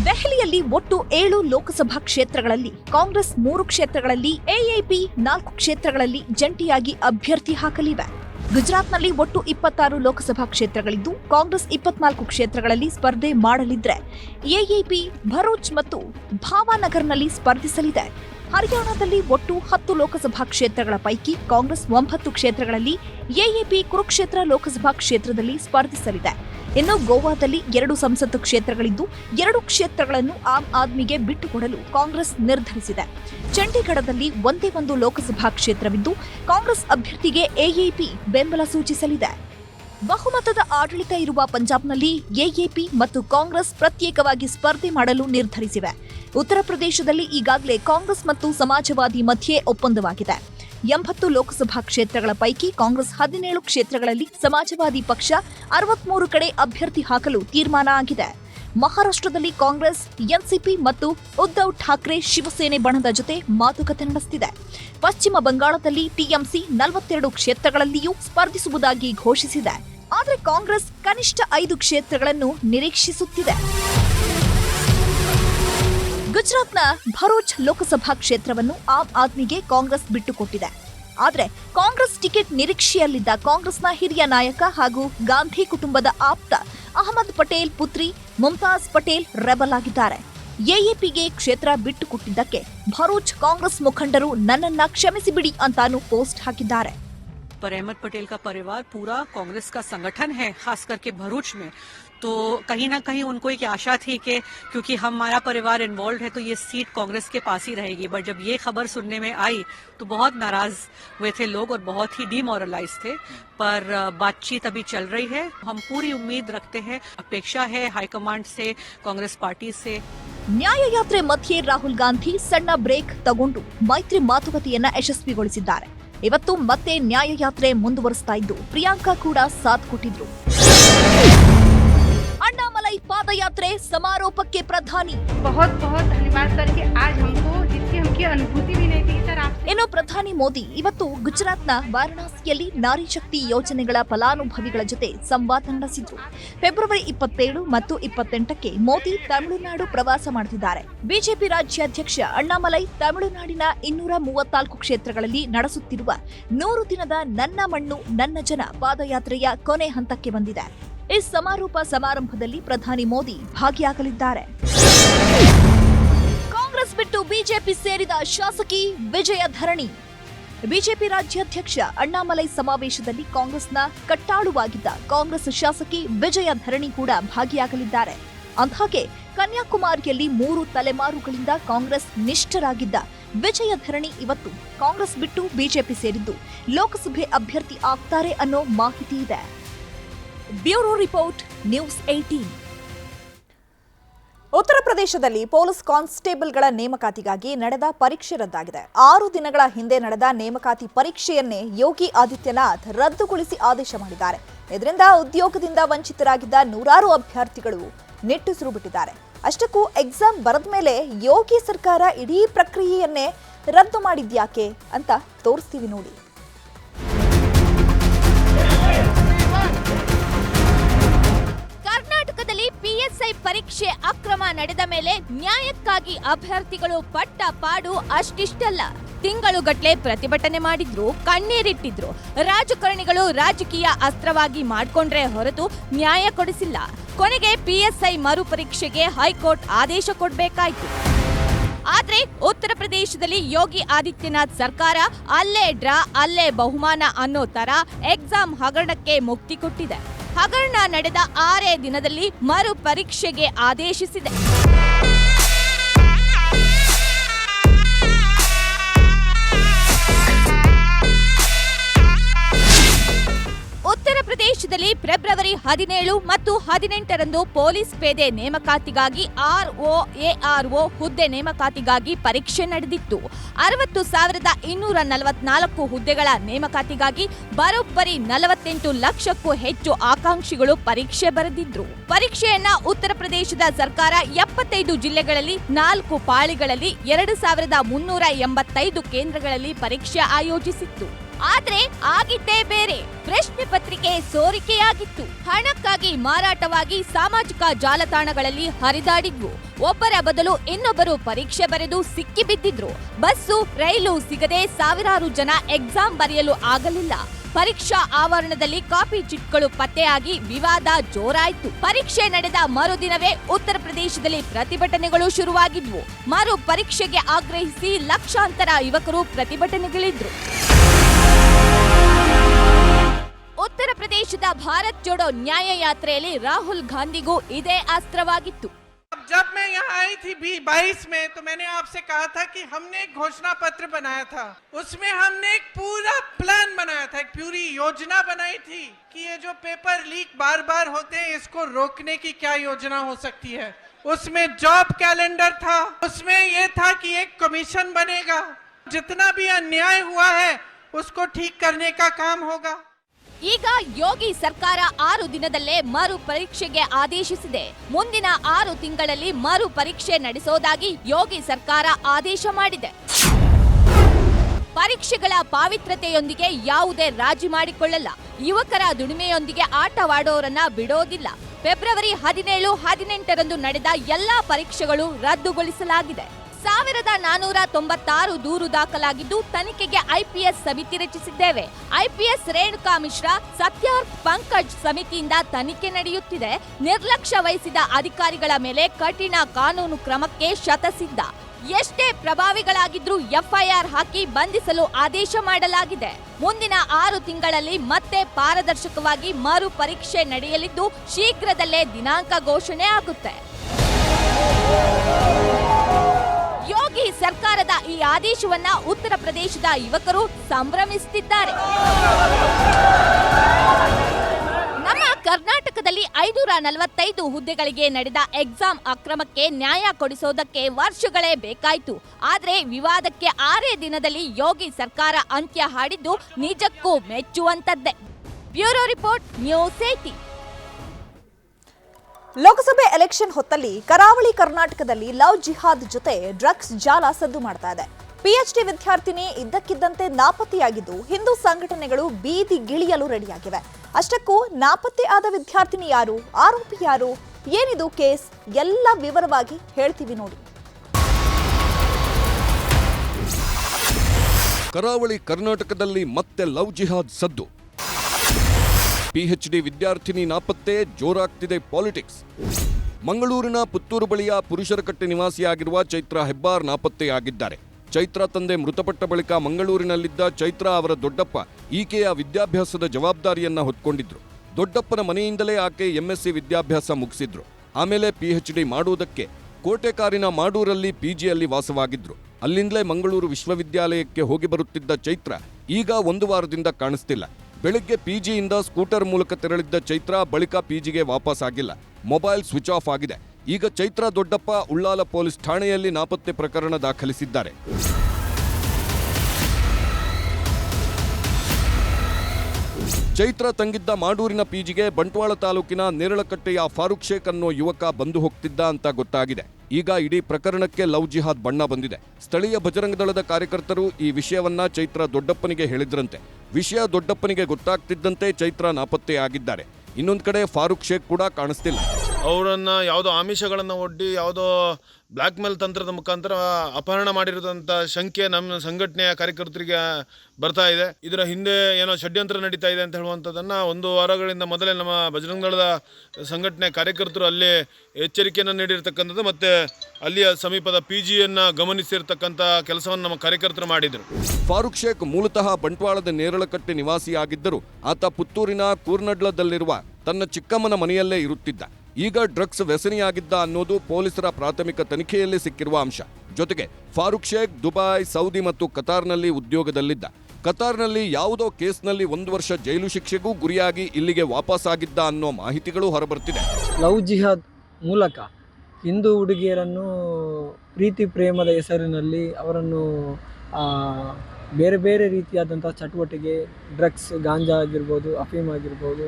ದೆಹಲಿಯಲ್ಲಿ ಒಟ್ಟು ಏಳು ಲೋಕಸಭಾ ಕ್ಷೇತ್ರಗಳಲ್ಲಿ, ಕಾಂಗ್ರೆಸ್ ಮೂರು ಕ್ಷೇತ್ರಗಳಲ್ಲಿ ಎಐಪಿ ನಾಲ್ಕು ಕ್ಷೇತ್ರಗಳಲ್ಲಿ ಜಂಟಿಯಾಗಿ ಅಭ್ಯರ್ಥಿ ಹಾಕಲಿವೆ. ಗುಜರಾತ್ನಲ್ಲಿ ಒಟ್ಟು ಇಪ್ಪತ್ತಾರು ಲೋಕಸಭಾ ಕ್ಷೇತ್ರಗಳಿದ್ದು, ಕಾಂಗ್ರೆಸ್ ಇಪ್ಪತ್ನಾಲ್ಕು ಕ್ಷೇತ್ರಗಳಲ್ಲಿ ಸ್ಪರ್ಧೆ ಮಾಡಲಿದ್ರೆ ಎಎಪಿ ಭರೂಚ್ ಮತ್ತು ಭಾವಾನಗರ್ನಲ್ಲಿ ಸ್ಪರ್ಧಿಸಲಿದೆ. ಹರಿಯಾಣದಲ್ಲಿ ಒಟ್ಟು ಹತ್ತು ಲೋಕಸಭಾ ಕ್ಷೇತ್ರಗಳ ಪೈಕಿ ಕಾಂಗ್ರೆಸ್ ಒಂಬತ್ತು ಕ್ಷೇತ್ರಗಳಲ್ಲಿ ಎಎಪಿ ಕುರುಕ್ಷೇತ್ರ ಲೋಕಸಭಾ ಕ್ಷೇತ್ರದಲ್ಲಿ ಸ್ಪರ್ಧಿಸಲಿದೆ. ಇನ್ನು ಗೋವಾದಲ್ಲಿ ಎರಡು ಸಂಸತ್ತು ಕ್ಷೇತ್ರಗಳಿದ್ದು ಎರಡು ಕ್ಷೇತ್ರಗಳನ್ನು ಆಮ್ ಆದ್ಮಿಗೆ ಬಿಟ್ಟುಕೊಡಲು ಕಾಂಗ್ರೆಸ್ ನಿರ್ಧರಿಸಿದೆ. ಚಂಡೀಗಢದಲ್ಲಿ ಒಂದೇ ಒಂದು ಲೋಕಸಭಾ ಕ್ಷೇತ್ರವಿದ್ದು ಕಾಂಗ್ರೆಸ್ ಅಭ್ಯರ್ಥಿಗೆ ಎಎಪಿ ಬೆಂಬಲ ಸೂಚಿಸಲಿದೆ. ಬಹುಮತದ ಆಡಳಿತ ಇರುವ ಪಂಜಾಬ್ನಲ್ಲಿ ಎಎಪಿ ಮತ್ತು ಕಾಂಗ್ರೆಸ್ ಪ್ರತ್ಯೇಕವಾಗಿ ಸ್ಪರ್ಧೆ ಮಾಡಲು ನಿರ್ಧರಿಸಿವೆ. ಉತ್ತರ ಪ್ರದೇಶದಲ್ಲಿ ಈಗಾಗಲೇ ಕಾಂಗ್ರೆಸ್ ಮತ್ತು ಸಮಾಜವಾದಿ ಮಧ್ಯೆ ಒಪ್ಪಂದವಾಗಿದೆ. ಎಂಬತ್ತು ಲೋಕಸಭಾ ಕ್ಷೇತ್ರಗಳ ಪೈಕಿ ಕಾಂಗ್ರೆಸ್ ಹದಿನೇಳು ಕ್ಷೇತ್ರಗಳಲ್ಲಿ ಸಮಾಜವಾದಿ ಪಕ್ಷ ಅರವತ್ಮೂರು ಕಡೆ ಅಭ್ಯರ್ಥಿ ಹಾಕಲು ತೀರ್ಮಾನ ಆಗಿದೆ. ಮಹಾರಾಷ್ಟ್ರದಲ್ಲಿ ಕಾಂಗ್ರೆಸ್, ಎನ್ಸಿಪಿ ಮತ್ತು ಉದ್ಧವ್ ಠಾಕ್ರೆ ಶಿವಸೇನೆ ಬಣದ ಜೊತೆ ಮಾತುಕತೆ ನಡೆಸುತ್ತಿದೆ ಪಶ್ಚಿಮ ಬಂಗಾಳದಲ್ಲಿ ಟಿಎಂಸಿ ನಲವತ್ತೆರಡು ಕ್ಷೇತ್ರಗಳಲ್ಲಿಯೂ ಸ್ಪರ್ಧಿಸುವುದಾಗಿ ಘೋಷಿಸಿದೆ. ಆದರೆ ಕಾಂಗ್ರೆಸ್ ಕನಿಷ್ಠ ಐದು ಕ್ಷೇತ್ರಗಳನ್ನು ನಿರೀಕ್ಷಿಸುತ್ತಿದೆ. ಗುಜರಾತ್ನ ಭರೂಚ್ ಲೋಕಸಭಾ ಕ್ಷೇತ್ರವನ್ನು ಆಮ್ ಆದ್ಮಿಗೆ ಕಾಂಗ್ರೆಸ್ ಬಿಟ್ಟುಕೊಟ್ಟಿದೆ. ಆದರೆ ಕಾಂಗ್ರೆಸ್ ಟಿಕೆಟ್ ನಿರೀಕ್ಷೆಯಲ್ಲಿದ್ದ ಕಾಂಗ್ರೆಸ್ನ ಹಿರಿಯ ನಾಯಕ ಹಾಗೂ ಗಾಂಧಿ ಕುಟುಂಬದ ಆಪ್ತ ಅಹಮದ್ ಪಟೇಲ್ ಪುತ್ರಿ ಮುಮ್ತಾಜ್ ಪಟೇಲ್ ರೆಬಲ್ ಆಗಿದ್ದಾರೆ ಎಎಪಿಗೆ ಕ್ಷೇತ್ರ ಬಿಟ್ಟುಕೊಟ್ಟಿದ್ದಕ್ಕೆ ಭರೂಚ್ ಕಾಂಗ್ರೆಸ್ ಮುಖಂಡರು ನನ್ನನ್ನ ಕ್ಷಮಿಸಿಬಿಡಿ ಅಂತಾನು ಪೋಸ್ಟ್ ಹಾಕಿದ್ದಾರೆ. पर अहमद पटेल का परिवार पूरा कांग्रेस का संगठन है खास करके भरूच में तो कहीं ना कहीं उनको एक आशा थी कि क्योंकि हमारा परिवार इन्वॉल्व है तो ये सीट कांग्रेस के पास ही रहेगी बट जब ये खबर सुनने में आई तो बहुत नाराज हुए थे लोग और बहुत ही डिमोरलाइज थे पर अ, बातचीत अभी चल रही है हम पूरी उम्मीद रखते हैं अपेक्षा है हाईकमांड से कांग्रेस पार्टी से ನ್ಯಾಯಯಾತ್ರೆ ಮಧ್ಯೆ ರಾಹುಲ್ ಗಾಂಧಿ ಸಣ್ಣ ಬ್ರೇಕ್ ತಗೊಂಡು ಮೈತ್ರಿ ಮಾತುಕತೆಯನ್ನ ಯಶಸ್ವಿಗೊಳಿಸಿದ್ದಾರೆ ಇವತ್ತು ಮತ್ತೆ ನ್ಯಾಯಯಾತ್ರೆ ಮುಂದುವರಿಸ್ತಾ ಇದ್ದು ಪ್ರಿಯಾಂಕಾ ಕೂಡ ಸಾಥ್ ಕೊಟ್ಟಿದ್ರು. ಅಣ್ಣಾಮಲೈ ಪಾದಯಾತ್ರೆ ಸಮಾರೋಪಕ್ಕೆ ಪ್ರಧಾನಿ बहुत बहुत धन्यवाद सर कि आज हमको जिसकी हमकी अनुभूति भी नहीं थी सर आप ಇನ್ನು ಪ್ರಧಾನಿ ಮೋದಿ ಇವತ್ತು ಗುಜರಾತ್ನ ವಾರಣಾಸಿಯಲ್ಲಿ ನಾರಿ ಶಕ್ತಿ ಯೋಜನೆಗಳ ಫಲಾನುಭವಿಗಳ ಜೊತೆ ಸಂವಾದ ನಡೆಸಿದ್ರು ಫೆಬ್ರವರಿ ಇಪ್ಪತ್ತೇಳು ಮತ್ತು ಇಪ್ಪತ್ತೆಂಟಕ್ಕೆ ಮೋದಿ ತಮಿಳುನಾಡು ಪ್ರವಾಸ ಮಾಡುತ್ತಿದ್ದಾರೆ ಬಿಜೆಪಿ ರಾಜ್ಯಾಧ್ಯಕ್ಷ ಅಣ್ಣಾಮಲೈ ತಮಿಳುನಾಡಿನ ಇನ್ನೂರ ಮೂವತ್ನಾಲ್ಕು ಕ್ಷೇತ್ರಗಳಲ್ಲಿ ನಡೆಸುತ್ತಿರುವ ನೂರು ದಿನದ ನನ್ನ ಮಣ್ಣು ನನ್ನ ಜನ ಪಾದಯಾತ್ರೆಯ ಕೊನೆ ಹಂತಕ್ಕೆ ಬಂದಿದೆ ಈ ಸಮಾರೋಪ ಸಮಾರಂಭದಲ್ಲಿ ಪ್ರಧಾನಿ ಮೋದಿ ಭಾಗಿಯಾಗಲಿದ್ದಾರೆ. ಕಾಂಗ್ರೆಸ್ ಬಿಟ್ಟು ಬಿಜೆಪಿ ಸೇರಿದ ಶಾಸಕಿ ವಿಜಯ ಧರಣಿ. ಬಿಜೆಪಿ ರಾಜ್ಯಾಧ್ಯಕ್ಷ ಅಣ್ಣಾಮಲೈ ಸಮಾವೇಶದಲ್ಲಿ ಕಾಂಗ್ರೆಸ್ನ ಕಟ್ಟಾಳುವಾಗಿದ್ದ ಕಾಂಗ್ರೆಸ್ ಶಾಸಕಿ ವಿಜಯ ಧರಣಿ ಕೂಡ ಭಾಗಿಯಾಗಲಿದ್ದಾರೆ. ಅಂದಾಗೆ ಕನ್ಯಾಕುಮಾರಿಯಲ್ಲಿ ಮೂರು ತಲೆಮಾರುಗಳಿಂದ ಕಾಂಗ್ರೆಸ್ ನಿಷ್ಠರಾಗಿದ್ದ ವಿಜಯ ಧರಣಿ ಇವತ್ತು ಕಾಂಗ್ರೆಸ್ ಬಿಟ್ಟು ಬಿಜೆಪಿ ಸೇರಿದ್ದು, ಲೋಕಸಭೆ ಅಭ್ಯರ್ಥಿ ಆಗ್ತಾರೆ ಅನ್ನೋ ಮಾಹಿತಿ ಇದೆ. ಬ್ಯೂರೋ ರಿಪೋರ್ಟ್, ನ್ಯೂಸ್ ಏಟೀನ್ ಉತ್ತರ ಪ್ರದೇಶದಲ್ಲಿ ಪೊಲೀಸ್ ಕಾನ್ಸ್ಟೇಬಲ್ಗಳ ನೇಮಕಾತಿಗಾಗಿ ನಡೆದ ಪರೀಕ್ಷೆ ರದ್ದಾಗಿದೆ. ಆರು ದಿನಗಳ ಹಿಂದೆ ನಡೆದ ನೇಮಕಾತಿ ಪರೀಕ್ಷೆಯನ್ನೇ ಯೋಗಿ ಆದಿತ್ಯನಾಥ್ ರದ್ದುಗೊಳಿಸಿ ಆದೇಶ ಮಾಡಿದ್ದಾರೆ. ಇದರಿಂದ ಉದ್ಯೋಗದಿಂದ ವಂಚಿತರಾಗಿದ್ದ ನೂರಾರು ಅಭ್ಯರ್ಥಿಗಳು ನಿಟ್ಟುಸಿರು ಬಿಟ್ಟಿದ್ದಾರೆ. ಅಷ್ಟಕ್ಕೂ ಎಕ್ಸಾಮ್ ಬರೆದ ಮೇಲೆ ಯೋಗಿ ಸರ್ಕಾರ ಇಡೀ ಪ್ರಕ್ರಿಯೆಯನ್ನೇ ರದ್ದು ಮಾಡಿದ್ಯಾಕೆ ಅಂತ ತೋರಿಸ್ತೀವಿ ನೋಡಿ. ಕರ್ನಾಟಕದಲ್ಲಿ ಪಿಎಸ್ಐ ಪರೀಕ್ಷೆ ಅಕ್ರಮ ನಡೆದ ಮೇಲೆ ನ್ಯಾಯಕ್ಕಾಗಿ ಅಭ್ಯರ್ಥಿಗಳು ಪಟ್ಟ ಪಾಡು ಅಷ್ಟಿಷ್ಟಲ್ಲ. ತಿಂಗಳುಗಟ್ಟಲೆ ಪ್ರತಿಭಟನೆ ಮಾಡಿದ್ರು, ಕಣ್ಣೀರಿಟ್ಟಿದ್ರು. ರಾಜಕಾರಣಿಗಳು ರಾಜಕೀಯ ಅಸ್ತ್ರವಾಗಿ ಮಾಡಿಕೊಂಡ್ರೆ ಹೊರತು ನ್ಯಾಯ ಕೊಡಿಸಿಲ್ಲ. ಕೊನೆಗೆ ಪಿಎಸ್ಐ ಮರುಪರೀಕ್ಷೆಗೆ ಹೈಕೋರ್ಟ್ ಆದೇಶ ಕೊಡಬೇಕಾಯಿತು. ಆದ್ರೆ ಉತ್ತರ ಪ್ರದೇಶದಲ್ಲಿ ಯೋಗಿ ಆದಿತ್ಯನಾಥ್ ಸರ್ಕಾರ ಅಲ್ಲೇ ಡ್ರಾ, ಅಲ್ಲೇ ಬಹುಮಾನ ಅನ್ನೋ ತರ ಎಕ್ಸಾಮ್ ಹಗರಣಕ್ಕೆ ಮುಕ್ತಿ ಕೊಟ್ಟಿದೆ. ಹಗರಣ ನಡೆದ ಆರೇ ದಿನದಲ್ಲಿ ಮರು ಪರೀಕ್ಷೆಗೆ ಆದೇಶಿಸಿದೆ. ಪ್ರದೇಶದಲ್ಲಿ ಫೆಬ್ರವರಿ ಹದಿನೇಳು ಮತ್ತು ಹದಿನೆಂಟರಂದು ಪೊಲೀಸ್ ಪೇದೆ ನೇಮಕಾತಿಗಾಗಿ ಆರ್ಒ ಎಆರ್ಒ ಹುದ್ದೆ ನೇಮಕಾತಿಗಾಗಿ ಪರೀಕ್ಷೆ ನಡೆದಿತ್ತು. ಅರವತ್ತು ಸಾವಿರದ ಇನ್ನೂರ ನಲವತ್ನಾಲ್ಕು ಹುದ್ದೆಗಳ ನೇಮಕಾತಿಗಾಗಿ ಬರೋಬ್ಬರಿ ನಲವತ್ತೆಂಟು ಲಕ್ಷಕ್ಕೂ ಹೆಚ್ಚು ಆಕಾಂಕ್ಷಿಗಳು ಪರೀಕ್ಷೆ ಬರೆದಿದ್ರು. ಪರೀಕ್ಷೆಯನ್ನ ಉತ್ತರ ಪ್ರದೇಶದ ಸರ್ಕಾರ ಎಪ್ಪತ್ತೈದು ಜಿಲ್ಲೆಗಳಲ್ಲಿ ನಾಲ್ಕು ಪಾಳಿಗಳಲ್ಲಿ ಎರಡು ಸಾವಿರದ ಮುನ್ನೂರ ಎಂಬತ್ತೈದು ಕೇಂದ್ರಗಳಲ್ಲಿ ಪರೀಕ್ಷೆ ಆಯೋಜಿಸಿತ್ತು. ಆದ್ರೆ ಆಗಿದ್ದೇ ಬೇರೆ. ಪ್ರಶ್ನೆ ಪತ್ರಿಕೆ ಸೋರಿಕೆಯಾಗಿತ್ತು. ಹಣಕ್ಕಾಗಿ ಮಾರಾಟವಾಗಿ ಸಾಮಾಜಿಕ ಜಾಲತಾಣಗಳಲ್ಲಿ ಹರಿದಾಡಿದ್ವು. ಒಬ್ಬರ ಬದಲು ಇನ್ನೊಬ್ಬರು ಪರೀಕ್ಷೆ ಬರೆದು ಸಿಕ್ಕಿಬಿದ್ದಿದ್ರು. ಬಸ್ಸು, ರೈಲು ಸಿಗದೆ ಸಾವಿರಾರು ಜನ ಎಕ್ಸಾಮ್ ಬರೆಯಲು ಆಗಲಿಲ್ಲ. ಪರೀಕ್ಷಾ ಆವರಣದಲ್ಲಿ ಕಾಪಿ ಚಿಟ್ಗಳು ಪತ್ತೆಯಾಗಿ ವಿವಾದ ಜೋರಾಯಿತು. ಪರೀಕ್ಷೆ ನಡೆದ ಮರುದಿನವೇ ಉತ್ತರ ಪ್ರದೇಶದಲ್ಲಿ ಪ್ರತಿಭಟನೆಗಳು ಶುರುವಾಗಿದ್ವು. ಮರು ಪರೀಕ್ಷೆಗೆ ಆಗ್ರಹಿಸಿ ಲಕ್ಷಾಂತರ ಯುವಕರು ಪ್ರತಿಭಟನೆಗಳಿದ್ರು. ಉತ್ತರ ಪ್ರದೇಶದ ಭಾರತ್ ಜೋಡೋ ನ್ಯಾಯ ಯಾತ್ರೆಯಲ್ಲಿ ರಾಹುಲ್ ಗಾಂಧಿಗೂ ಇದೇ ಅಸ್ತ್ರವಾಗಿತ್ತು. जब मैं यहाँ आई थी बी बाईस में तो मैंने आपसे कहा था कि हमने एक घोषणा पत्र बनाया था। उसमें हमने एक पूरा प्लान बनाया था, एक पूरी योजना बनाई थी कि ये जो पेपर लीक बार बार होते हैं, इसको रोकने की क्या योजना हो सकती है। उसमें जॉब कैलेंडर था, उसमें ये था कि एक कमीशन बनेगा। जितना भी अन्याय हुआ है, उसको ठीक करने का काम होगा। ಈಗ ಯೋಗಿ ಸರ್ಕಾರ ಆರು ದಿನದಲ್ಲೇ ಮರು ಪರೀಕ್ಷೆಗೆ ಆದೇಶಿಸಿದೆ. ಮುಂದಿನ ಆರು ತಿಂಗಳಲ್ಲಿ ಮರು ಪರೀಕ್ಷೆ ನಡೆಸೋದಾಗಿ ಯೋಗಿ ಸರ್ಕಾರ ಆದೇಶ ಮಾಡಿದೆ. ಪರೀಕ್ಷೆಗಳ ಪಾವಿತ್ರತೆಯೊಂದಿಗೆ ಯಾವುದೇ ರಾಜಿ ಮಾಡಿಕೊಳ್ಳಲ್ಲ. ಯುವಕರ ದುಡಿಮೆಯೊಂದಿಗೆ ಆಟವಾಡೋರನ್ನ ಬಿಡೋದಿಲ್ಲ. ಫೆಬ್ರವರಿ ಹದಿನೇಳು, ಹದಿನೆಂಟರಂದು ನಡೆದ ಎಲ್ಲಾ ಪರೀಕ್ಷೆಗಳು ರದ್ದುಗೊಳಿಸಲಾಗಿದೆ. ಸಾವಿರದ ನಾನೂರ ತೊಂಬತ್ತಾರು ದೂರು ದಾಖಲಾಗಿದ್ದು, ತನಿಖೆಗೆ ಐಪಿಎಸ್ ಸಮಿತಿ ರಚಿಸಿದ್ದೇವೆ. ಐಪಿಎಸ್ ರೇಣುಕಾ ಮಿಶ್ರಾ ಸತ್ಯಾರ್ಥ ಪಂಕಜ್ ಸಮಿತಿಯಿಂದ ತನಿಖೆ ನಡೆಯುತ್ತಿದೆ. ನಿರ್ಲಕ್ಷ್ಯ ವಹಿಸಿದ ಅಧಿಕಾರಿಗಳ ಮೇಲೆ ಕಠಿಣ ಕಾನೂನು ಕ್ರಮಕ್ಕೆ ಶತಸಿದ್ಧ. ಎಷ್ಟೇ ಪ್ರಭಾವಿಗಳಾಗಿದ್ರೂ ಎಫ್ಐಆರ್ ಹಾಕಿ ಬಂಧಿಸಲು ಆದೇಶ ಮಾಡಲಾಗಿದೆ. ಮುಂದಿನ ಆರು ತಿಂಗಳಲ್ಲಿ ಮತ್ತೆ ಪಾರದರ್ಶಕವಾಗಿ ಮರು ಪರೀಕ್ಷೆ ನಡೆಯಲಿದ್ದು, ಶೀಘ್ರದಲ್ಲೇ ದಿನಾಂಕ ಘೋಷಣೆ ಆಗುತ್ತೆ. ಸರ್ಕಾರದ ಈ ಆದೇಶವನ್ನ ಉತ್ತರ ಪ್ರದೇಶದ ಯುವಕರು ಸಂಭ್ರಮಿಸುತ್ತಿದ್ದಾರೆ. ನಮ್ಮ ಕರ್ನಾಟಕದಲ್ಲಿ ಐನೂರ ನಲವತ್ತೈದು ಹುದ್ದೆಗಳಿಗೆ ನಡೆದ ಎಕ್ಸಾಮ್ ಅಕ್ರಮಕ್ಕೆ ನ್ಯಾಯ ಕೊಡಿಸೋದಕ್ಕೆ ವರ್ಷಗಳೇ ಬೇಕಾಯಿತು. ಆದರೆ ವಿವಾದಕ್ಕೆ ಆರೇ ದಿನದಲ್ಲಿ ಯೋಗಿ ಸರ್ಕಾರ ಅಂತ್ಯ ಹಾಡಿದ್ದು ನಿಜಕ್ಕೂ ಮೆಚ್ಚುವಂತದ್ದೇ. ಬ್ಯೂರೋ ರಿಪೋರ್ಟ್, ನ್ಯೂಸ್ ಏಟಿ ಲೋಕಸಭೆ ಎಲೆಕ್ಷನ್ ಹೊತ್ತಲ್ಲಿ ಕರಾವಳಿ ಕರ್ನಾಟಕದಲ್ಲಿ ಲವ್ ಜಿಹಾದ್ ಜೊತೆ ಡ್ರಗ್ಸ್ ಜಾಲ ಸದ್ದು ಮಾಡ್ತಾ ಇದೆ. ಪಿಎಚ್ಡಿ ವಿದ್ಯಾರ್ಥಿನಿ ಇದ್ದಕ್ಕಿದ್ದಂತೆ ನಾಪತ್ತೆಯಾಗಿದ್ದು ಹಿಂದೂ ಸಂಘಟನೆಗಳು ಬೀದಿಗಿಳಿಯಲು ರೆಡಿಯಾಗಿವೆ. ಅಷ್ಟಕ್ಕೂ ನಾಪತ್ತೆ ಆದ ವಿದ್ಯಾರ್ಥಿನಿ ಯಾರು, ಆರೋಪಿ ಯಾರು, ಏನಿದು ಕೇಸ್, ಎಲ್ಲ ವಿವರವಾಗಿ ಹೇಳ್ತೀವಿ ನೋಡಿ. ಕರಾವಳಿ ಕರ್ನಾಟಕದಲ್ಲಿ ಮತ್ತೆ ಲವ್ ಜಿಹಾದ್ ಸದ್ದು. ಪಿಎಚ್ಡಿ ವಿದ್ಯಾರ್ಥಿನಿ ನಾಪತ್ತೆ, ಜೋರಾಗ್ತಿದೆ ಪಾಲಿಟಿಕ್ಸ್ ಮಂಗಳೂರಿನ ಪುತ್ತೂರು ಬಳಿಯ ಪುರುಷರಕಟ್ಟೆ ನಿವಾಸಿಯಾಗಿರುವ ಚೈತ್ರ ಹೆಬ್ಬಾರ್ ನಾಪತ್ತೆಯಾಗಿದ್ದಾರೆ ಚೈತ್ರ ತಂದೆ ಮೃತಪಟ್ಟ ಬಳಿಕ ಮಂಗಳೂರಿನಲ್ಲಿದ್ದ ಚೈತ್ರ ಅವರ ದೊಡ್ಡಪ್ಪ ಈಕೆಯ ವಿದ್ಯಾಭ್ಯಾಸದ ಜವಾಬ್ದಾರಿಯನ್ನ ಹೊತ್ಕೊಂಡಿದ್ರು. ದೊಡ್ಡಪ್ಪನ ಮನೆಯಿಂದಲೇ ಆಕೆ ಎಂಎಸ್ಸಿ ವಿದ್ಯಾಭ್ಯಾಸ ಮುಗಿಸಿದ್ರು. ಆಮೇಲೆ ಪಿಎಚ್ಡಿ ಮಾಡುವುದಕ್ಕೆ ಕೋಟೆಕಾರಿನ ಮಾಡೂರಲ್ಲಿ ಪಿಜಿಯಲ್ಲಿ ವಾಸವಾಗಿದ್ರು. ಅಲ್ಲಿಂದಲೇ ಮಂಗಳೂರು ವಿಶ್ವವಿದ್ಯಾಲಯಕ್ಕೆ ಹೋಗಿ ಬರುತ್ತಿದ್ದ ಚೈತ್ರ ಈಗ ಒಂದು ವಾರದಿಂದ ಕಾಣಿಸ್ತಿಲ್ಲ. ಬೆಳಗ್ಗೆ ಪಿಜಿಯಿಂದ ಸ್ಕೂಟರ್ ಮೂಲಕ ತೆರಳಿದ್ದ ಚೈತ್ರ ಬಳಿಕ ಪಿಜಿಗೆ ವಾಪಸ್ ಆಗಿಲ್ಲ. ಮೊಬೈಲ್ ಸ್ವಿಚ್ ಆಫ್ ಆಗಿದೆ. ಈಗ ಚೈತ್ರ ದೊಡ್ಡಪ್ಪ ಉಳ್ಳಾಲ ಪೊಲೀಸ್ ಠಾಣೆಯಲ್ಲಿ ನಾಪತ್ತೆ ಪ್ರಕರಣ ದಾಖಲಿಸಿದ್ದಾರೆ. ಚೈತ್ರ ತಂಗಿದ್ದ ಮಾಡೂರಿನ ಪಿಜಿಗೆ ಬಂಟ್ವಾಳ ತಾಲೂಕಿನ ನೇರಳಕಟ್ಟೆಯ ಫಾರೂಕ್ ಶೇಖ್ ಅನ್ನೋ ಯುವಕ ಬಂದು ಹೋಗ್ತಿದ್ದ ಅಂತ ಗೊತ್ತಾಗಿದೆ. ಈಗ ಇಡೀ ಪ್ರಕರಣಕ್ಕೆ ಲವ್ ಜಿಹಾದ್ ಬಣ್ಣ ಬಂದಿದೆ. ಸ್ಥಳೀಯ ಬಜರಂಗ ದಳದ ಕಾರ್ಯಕರ್ತರು ಈ ವಿಷಯವನ್ನ ಚೈತ್ರ ದೊಡ್ಡಪ್ಪನಿಗೆ ಹೇಳಿದ್ರಂತೆ. ವಿಷಯ ದೊಡ್ಡಪ್ಪನಿಗೆ ಗೊತ್ತಾಗ್ತಿದ್ದಂತೆ ಚೈತ್ರ ನಾಪತ್ತೆಯಾಗಿದ್ದಾರೆ ಇನ್ನೊಂದು ಕಡೆ ಫಾರೂಕ್ ಶೇಖ್ ಕೂಡ ಕಾಣಿಸ್ತಿಲ್ಲ. ಅವರನ್ನು ಯಾವುದೋ ಆಮಿಷಗಳನ್ನು ಒಡ್ಡಿ, ಯಾವುದೋ ಬ್ಲ್ಯಾಕ್ ಮೇಲ್ ತಂತ್ರದ ಮುಖಾಂತರ ಅಪಹರಣ ಮಾಡಿರೋದಂಥ ಶಂಕೆ ನಮ್ಮ ಸಂಘಟನೆಯ ಕಾರ್ಯಕರ್ತರಿಗೆ ಬರ್ತಾ ಇದೆ. ಇದರ ಹಿಂದೆ ಏನೋ ಷಡ್ಯಂತ್ರ ನಡೀತಾ ಇದೆ ಅಂತ ಹೇಳುವಂಥದ್ದನ್ನು ಒಂದು ವಾರಗಳಿಂದ ಮೊದಲೇ ನಮ್ಮ ಬಜರಂಗ ದಳದ ಸಂಘಟನೆ ಕಾರ್ಯಕರ್ತರು ಅಲ್ಲಿ ಎಚ್ಚರಿಕೆಯನ್ನು ನೀಡಿರ್ತಕ್ಕಂಥದ್ದು ಮತ್ತು ಅಲ್ಲಿಯ ಸಮೀಪದ ಪಿ ಜಿಯನ್ನು ಗಮನಿಸಿರ್ತಕ್ಕಂಥ ಕೆಲಸವನ್ನು ನಮ್ಮ ಕಾರ್ಯಕರ್ತರು ಮಾಡಿದರು. ಫಾರೂಕ್ ಶೇಖ್ ಮೂಲತಃ ಬಂಟ್ವಾಳದ ನೇರಳಕಟ್ಟೆ ನಿವಾಸಿಯಾಗಿದ್ದರು. ಆತ ಪುತ್ತೂರಿನ ಕೂರ್ನಡ್ಲದಲ್ಲಿರುವ ತನ್ನ ಚಿಕ್ಕಮ್ಮನ ಮನೆಯಲ್ಲೇ ಇರುತ್ತಿದ್ದ. ಈಗ ಡ್ರಗ್ಸ್ ವ್ಯಸನಿಯಾಗಿದ್ದ ಅನ್ನೋದು ಪೊಲೀಸರ ಪ್ರಾಥಮಿಕ ತನಿಖೆಯಲ್ಲಿ ಸಿಕ್ಕಿರುವ ಅಂಶ. ಜೊತೆಗೆ ಫಾರೂಕ್ ಶೇಖ್ ದುಬೈ, ಸೌದಿ ಮತ್ತು ಕತಾರ್ನಲ್ಲಿ ಉದ್ಯೋಗದಲ್ಲಿದ್ದ. ಕತಾರ್ನಲ್ಲಿ ಯಾವುದೋ ಕೇಸ್ನಲ್ಲಿ ಒಂದು ವರ್ಷ ಜೈಲು ಶಿಕ್ಷೆಗೂ ಗುರಿಯಾಗಿ ಇಲ್ಲಿಗೆ ವಾಪಸ್ಸಾಗಿದ್ದ ಅನ್ನೋ ಮಾಹಿತಿಗಳು ಹೊರಬರ್ತಿದೆ. ಲವ್ ಜಿಹಾದ್ ಮೂಲಕ ಹಿಂದೂ ಹುಡುಗಿಯರನ್ನು ಪ್ರೀತಿ ಪ್ರೇಮದ ಹೆಸರಿನಲ್ಲಿ ಅವರನ್ನು ಬೇರೆ ಬೇರೆ ರೀತಿಯಾದಂಥ ಚಟುವಟಿಕೆ, ಡ್ರಗ್ಸ್, ಗಾಂಜಾ ಆಗಿರ್ಬೋದು, ಅಫೀಮ್ ಆಗಿರ್ಬೋದು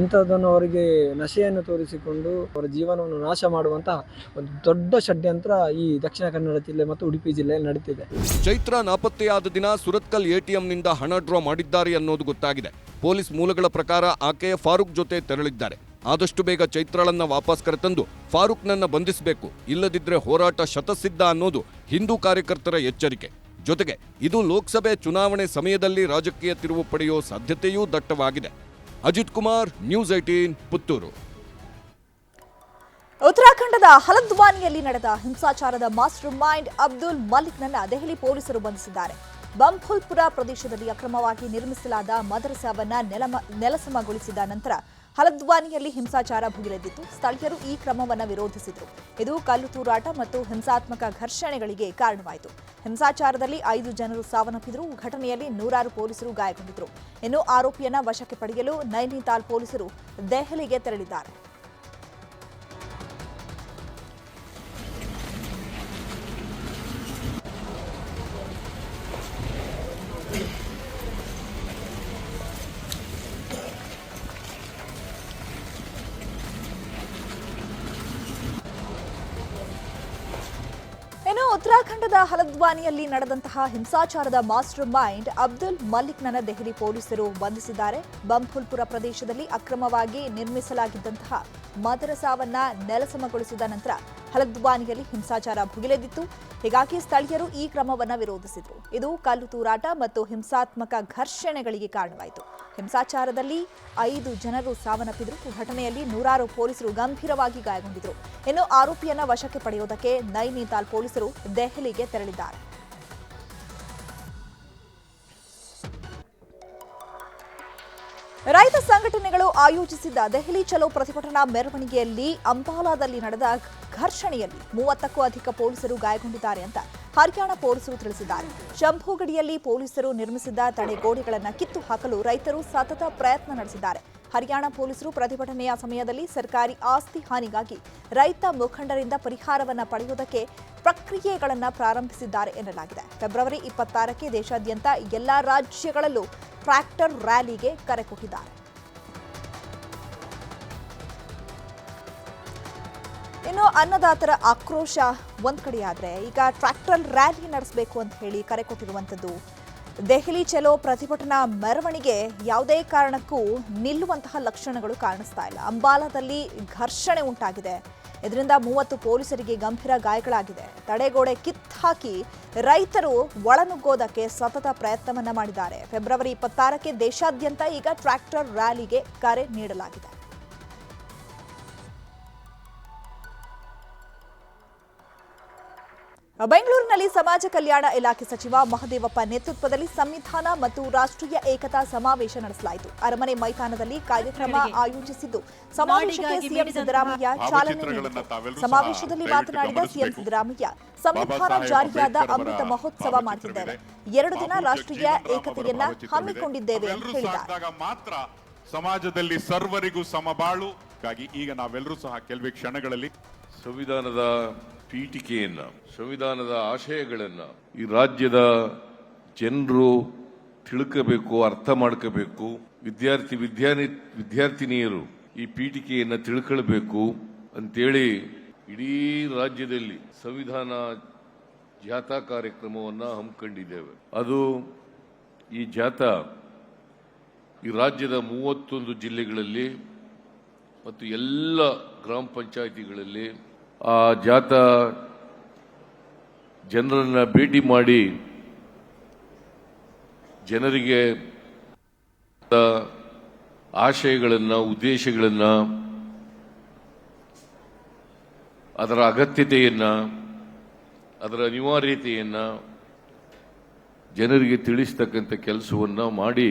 ಇಂಥದ್ದನ್ನು ಅವರಿಗೆ ನಶೆಯನ್ನು ತೋರಿಸಿಕೊಂಡು ಅವರ ಜೀವನವನ್ನು ನಾಶ ಮಾಡುವಂತಹ ಒಂದು ದೊಡ್ಡ ಷಡ್ಯಂತ್ರ ಈ ದಕ್ಷಿಣ ಕನ್ನಡ ಜಿಲ್ಲೆ ಮತ್ತು ಉಡುಪಿ ಜಿಲ್ಲೆಯಲ್ಲಿ ನಡೀತಿದೆ ಚೈತ್ರ ನಾಪತ್ತೆಯಾದ ದಿನ ಸುರತ್ಕಲ್ ಎಟಿಎಂನಿಂದ ಹಣ ಡ್ರಾ ಮಾಡಿದ್ದಾರೆ ಅನ್ನೋದು ಗೊತ್ತಾಗಿದೆ. ಪೊಲೀಸ್ ಮೂಲಗಳ ಪ್ರಕಾರ ಆಕೆ ಫಾರೂಕ್ ಜೊತೆ ತೆರಳಿದ್ದಾರೆ. ಆದಷ್ಟು ಬೇಗ ಚೈತ್ರಳನ್ನ ವಾಪಸ್ ಕರೆತಂದು ಫಾರೂಕ್ನನ್ನ ಬಂಧಿಸಬೇಕು, ಇಲ್ಲದಿದ್ರೆ ಹೋರಾಟ ಶತಸಿದ್ಧ ಅನ್ನೋದು ಹಿಂದೂ ಕಾರ್ಯಕರ್ತರ ಎಚ್ಚರಿಕೆ. ಜೊತೆಗೆ ಇದು ಲೋಕಸಭೆ ಚುನಾವಣೆ ಸಮಯದಲ್ಲಿ ರಾಜಕೀಯ ತಿರುವು ಪಡೆಯುವ ಸಾಧ್ಯತೆಯೂ ದಟ್ಟವಾಗಿದೆ. Ajit Kumar news eighteen Puttur. ಉತ್ತರಾಖಂಡದ ಹಲದ್ವಾನಿಯಲ್ಲಿ ನಡೆದ ಹಿಂಸಾಚಾರದ ಮಾಸ್ಟರ್ ಮೈಂಡ್ ಅಬ್ದುಲ್ ಮಲಿಕ್ನನ್ನ ದೆಹಲಿ ಪೊಲೀಸರು ಬಂಧಿಸಿದ್ದಾರೆ. ಬಂಫುಲ್ಪುರ ಪ್ರದೇಶದಲ್ಲಿ ಅಕ್ರಮವಾಗಿ ನಿರ್ಮಿಸಲಾದ ಮದರಸಾವನ್ನ ನೆಲಸಮಗೊಳಿಸಿದ ನಂತರ ಹಲದ್ವಾನಿಯಲ್ಲಿ ಹಿಂಸಾಚಾರ ಭುಗಿಲೆದ್ದಿತ್ತು. ಸ್ಥಳೀಯರು ಈ ಕ್ರಮವನ್ನು ವಿರೋಧಿಸಿದರು. ಇದು ಕಲ್ಲು ತೂರಾಟ ಮತ್ತು ಹಿಂಸಾತ್ಮಕ ಘರ್ಷಣೆಗಳಿಗೆ ಕಾರಣವಾಯಿತು. ಹಿಂಸಾಚಾರದಲ್ಲಿ ಐದು ಜನರು ಸಾವನ್ನಪ್ಪಿದ್ರು. ಘಟನೆಯಲ್ಲಿ ನೂರಾರು ಪೊಲೀಸರು ಗಾಯಗೊಂಡಿದ್ರು. ಇನ್ನು ಆರೋಪಿಯನ್ನ ವಶಕ್ಕೆ ಪಡೆಯಲು ನೈನಿತಾಲ್ ಪೊಲೀಸರು ದೆಹಲಿಗೆ ತೆರಳಿದ್ದಾರೆ. ಹಲದ್ವಾನಿಯಲ್ಲಿ ನಡೆದಂತಹ ಹಿಂಸಾಚಾರದ ಮಾಸ್ಟರ್ ಮೈಂಡ್ ಅಬ್ದುಲ್ ಮಲಿಕ್ನನ್ನ ದೆಹಲಿ ಪೊಲೀಸರು ಬಂಧಿಸಿದ್ದಾರೆ. ಬಂಫುಲ್ಪುರ ಪ್ರದೇಶದಲ್ಲಿ ಅಕ್ರಮವಾಗಿ ನಿರ್ಮಿಸಲಾಗಿದ್ದಂತಹ ಮದರಸಾವನ್ನ ನೆಲಸಮಗೊಳಿಸಿದ ನಂತರ ಹಲದ್ವಾನಿಯಲ್ಲಿ ಹಿಂಸಾಚಾರ ಭುಗಿಲೆದಿತ್ತು. ಹೀಗಾಗಿ ಸ್ಥಳೀಯರು ಈ ಕ್ರಮವನ್ನು ವಿರೋಧಿಸಿದರು. ಇದು ಕಲ್ಲು ತೂರಾಟ ಮತ್ತು ಹಿಂಸಾತ್ಮಕ ಘರ್ಷಣೆಗಳಿಗೆ ಕಾರಣವಾಯಿತು. ಹಿಂಸಾಚಾರದಲ್ಲಿ ಐದು ಜನರು ಸಾವನ್ನಪ್ಪಿದ್ರು. ಘಟನೆಯಲ್ಲಿ ನೂರಾರು ಪೊಲೀಸರು ಗಂಭೀರವಾಗಿ ಗಾಯಗೊಂಡಿದ್ರು. ಇನ್ನು ಆರೋಪಿಯನ್ನ ವಶಕ್ಕೆ ಪಡೆಯುವುದಕ್ಕೆ ನೈನಿತಾಲ್ ಪೊಲೀಸರು ದೆಹಲಿಗೆ ತೆರಳಿದ್ದಾರೆ. ರೈತ ಸಂಘಟನೆಗಳು ಆಯೋಜಿಸಿದ್ದ ದೆಹಲಿ ಚಲೋ ಪ್ರತಿಭಟನಾ ಮೆರವಣಿಗೆಯಲ್ಲಿ ಅಂಬಾಲಾದಲ್ಲಿ ನಡೆದ ಘರ್ಷಣೆಯಲ್ಲಿ ಮೂವತ್ತಕ್ಕೂ ಅಧಿಕ ಪೊಲೀಸರು ಗಾಯಗೊಂಡಿದ್ದಾರೆ ಅಂತ ಹರಿಯಾಣ ಪೊಲೀಸರು ತಿಳಿಸಿದ್ದಾರೆ. ಶಂಭುಗಡಿಯಲ್ಲಿ ಪೊಲೀಸರು ನಿರ್ಮಿಸಿದ್ದ ತಡೆಗೋಡೆಗಳನ್ನು ಕಿತ್ತು ಹಾಕಲು ರೈತರು ಸತತ ಪ್ರಯತ್ನ ನಡೆಸಿದ್ದಾರೆ. ಹರಿಯಾಣ ಪೊಲೀಸರು ಪ್ರತಿಭಟನೆಯ ಸಮಯದಲ್ಲಿ ಸರ್ಕಾರಿ ಆಸ್ತಿ ಹಾನಿಗಾಗಿ ರೈತ ಮುಖಂಡರಿಂದ ಪರಿಹಾರವನ್ನು ಪಡೆಯುವುದಕ್ಕೆ ಪ್ರಕ್ರಿಯೆಗಳನ್ನು ಪ್ರಾರಂಭಿಸಿದ್ದಾರೆ ಎನ್ನಲಾಗಿದೆ. ಫೆಬ್ರವರಿ ಇಪ್ಪತ್ತಾರಕ್ಕೆ ದೇಶಾದ್ಯಂತ ಎಲ್ಲಾ ರಾಜ್ಯಗಳಲ್ಲೂ ಟ್ರ್ಯಾಕ್ಟರ್ ರ್ಯಾಲಿಗೆ ಕರೆ ಕೊಟ್ಟಿದ್ದಾರೆ. ಇನ್ನು ಅನ್ನದಾತರ ಆಕ್ರೋಶ ಒಂದ್ ಕಡೆಯಾದ್ರೆ ಈಗ ಟ್ರ್ಯಾಕ್ಟರ್ ರ್ಯಾಲಿ ನಡೆಸಬೇಕು ಅಂತ ಹೇಳಿ ಕರೆ ಕೊಟ್ಟಿರುವಂಥದ್ದು. ದೆಹಲಿ ಚಲೋ ಪ್ರತಿಭಟನಾ ಮೆರವಣಿಗೆ ಯಾವುದೇ ಕಾರಣಕ್ಕೂ ನಿಲ್ಲುವಂತಹ ಲಕ್ಷಣಗಳು ಕಾಣಿಸ್ತಾ ಇಲ್ಲ. ಅಂಬಾಲಾದಲ್ಲಿ ಘರ್ಷಣೆ ಉಂಟಾಗಿದೆ. ಇದರಿಂದ ಮೂವತ್ತು ಪೊಲೀಸರಿಗೆ ಗಂಭೀರ ಗಾಯಗಳಾಗಿದೆ. ತಡೆಗೋಡೆ ಕಿತ್ತಾಕಿ ರೈತರು ಒಳನುಗ್ಗೋದಕ್ಕೆ ಸತತ ಪ್ರಯತ್ನವನ್ನ ಮಾಡಿದ್ದಾರೆ. ಫೆಬ್ರವರಿ ಇಪ್ಪತ್ತಾರಕ್ಕೆ ದೇಶಾದ್ಯಂತ ಈಗ ಟ್ರ್ಯಾಕ್ಟರ್ ರ್ಯಾಲಿಗೆ ಕರೆ ನೀಡಲಾಗಿದೆ. ಬೆಂಗಳೂರಿನಲ್ಲಿ ಸಮಾಜ ಕಲ್ಯಾಣ ಇಲಾಖೆ ಸಚಿವ ಮಹದೇವಪ್ಪ ನೇತೃತ್ವದಲ್ಲಿ ಸಂವಿಧಾನ ಮತ್ತು ರಾಷ್ಟ್ರೀಯ ಏಕತಾ ಸಮಾವೇಶ ನಡೆಸಲಾಯಿತು. ಅರಮನೆ ಮೈದಾನದಲ್ಲಿ ಕಾರ್ಯಕ್ರಮ ಆಯೋಜಿಸಿದ್ದು ಸಮಾವೇಶಕ್ಕೆ ಸಿಎಂ ಸಿದ್ದರಾಮಯ್ಯ ಚಾಲನೆ ನೀಡಿದರು ಸಮಾವೇಶದಲ್ಲಿ ಮಾತನಾಡಿದ ಸಿಎಂ ಸಿದ್ದರಾಮಯ್ಯ ಸಂವಿಧಾನ ಜಾರಿಯಾದ ಅಮೃತ ಮಹೋತ್ಸವ ಮಾಡುತ್ತಿದ್ದೇವೆ ಎರಡು ದಿನ ರಾಷ್ಟ್ರೀಯ ಏಕತೆಯನ್ನ ಹಮ್ಮಿಕೊಂಡಿದ್ದೇವೆ ಅಂತ ಹೇಳಿದ್ದಾರೆ. ಮಾತ್ರ ಸಮಾಜದಲ್ಲಿ ಸರ್ವರಿಗೂ ಸಮಬಾಳುಗಾಗಿ ಈಗ ನಾವೆಲ್ಲರೂ ಸಹ ಕೆಲವೇ ಕ್ಷಣಗಳಲ್ಲಿ ಸಂವಿಧಾನದ ಪೀಠಿಕೆಯನ್ನ, ಸಂವಿಧಾನದ ಆಶಯಗಳನ್ನ ಈ ರಾಜ್ಯದ ಜನರು ತಿಳ್ಕಬೇಕು, ಅರ್ಥ ಮಾಡ್ಕೋಬೇಕು, ವಿದ್ಯಾರ್ಥಿ ವಿದ್ಯಾನಿ, ವಿದ್ಯಾರ್ಥಿನಿಯರು ಈ ಪೀಠಿಕೆಯನ್ನ ತಿಳ್ಕೊಳ್ಬೇಕು ಅಂತೇಳಿ ಇಡೀ ರಾಜ್ಯದಲ್ಲಿ ಸಂವಿಧಾನ ಜಾಥಾ ಕಾರ್ಯಕ್ರಮವನ್ನು ಹಮ್ಮಿಕೊಂಡಿದ್ದೇವೆ. ಅದು ಈ ಜಾಥಾ ಈ ರಾಜ್ಯದ ಮೂವತ್ತೊಂದು ಜಿಲ್ಲೆಗಳಲ್ಲಿ ಮತ್ತು ಎಲ್ಲ ಗ್ರಾಮ ಪಂಚಾಯಿತಿಗಳಲ್ಲಿ ಆ ಜಾತ ಜನರನ್ನು ಭೇಟಿ ಮಾಡಿ ಜನರಿಗೆ ಆಶಯಗಳನ್ನು, ಉದ್ದೇಶಗಳನ್ನು, ಅದರ ಅಗತ್ಯತೆಯನ್ನು, ಅದರ ಅನಿವಾರ್ಯತೆಯನ್ನು ಜನರಿಗೆ ತಿಳಿಸ್ತಕ್ಕಂಥ ಕೆಲಸವನ್ನು ಮಾಡಿ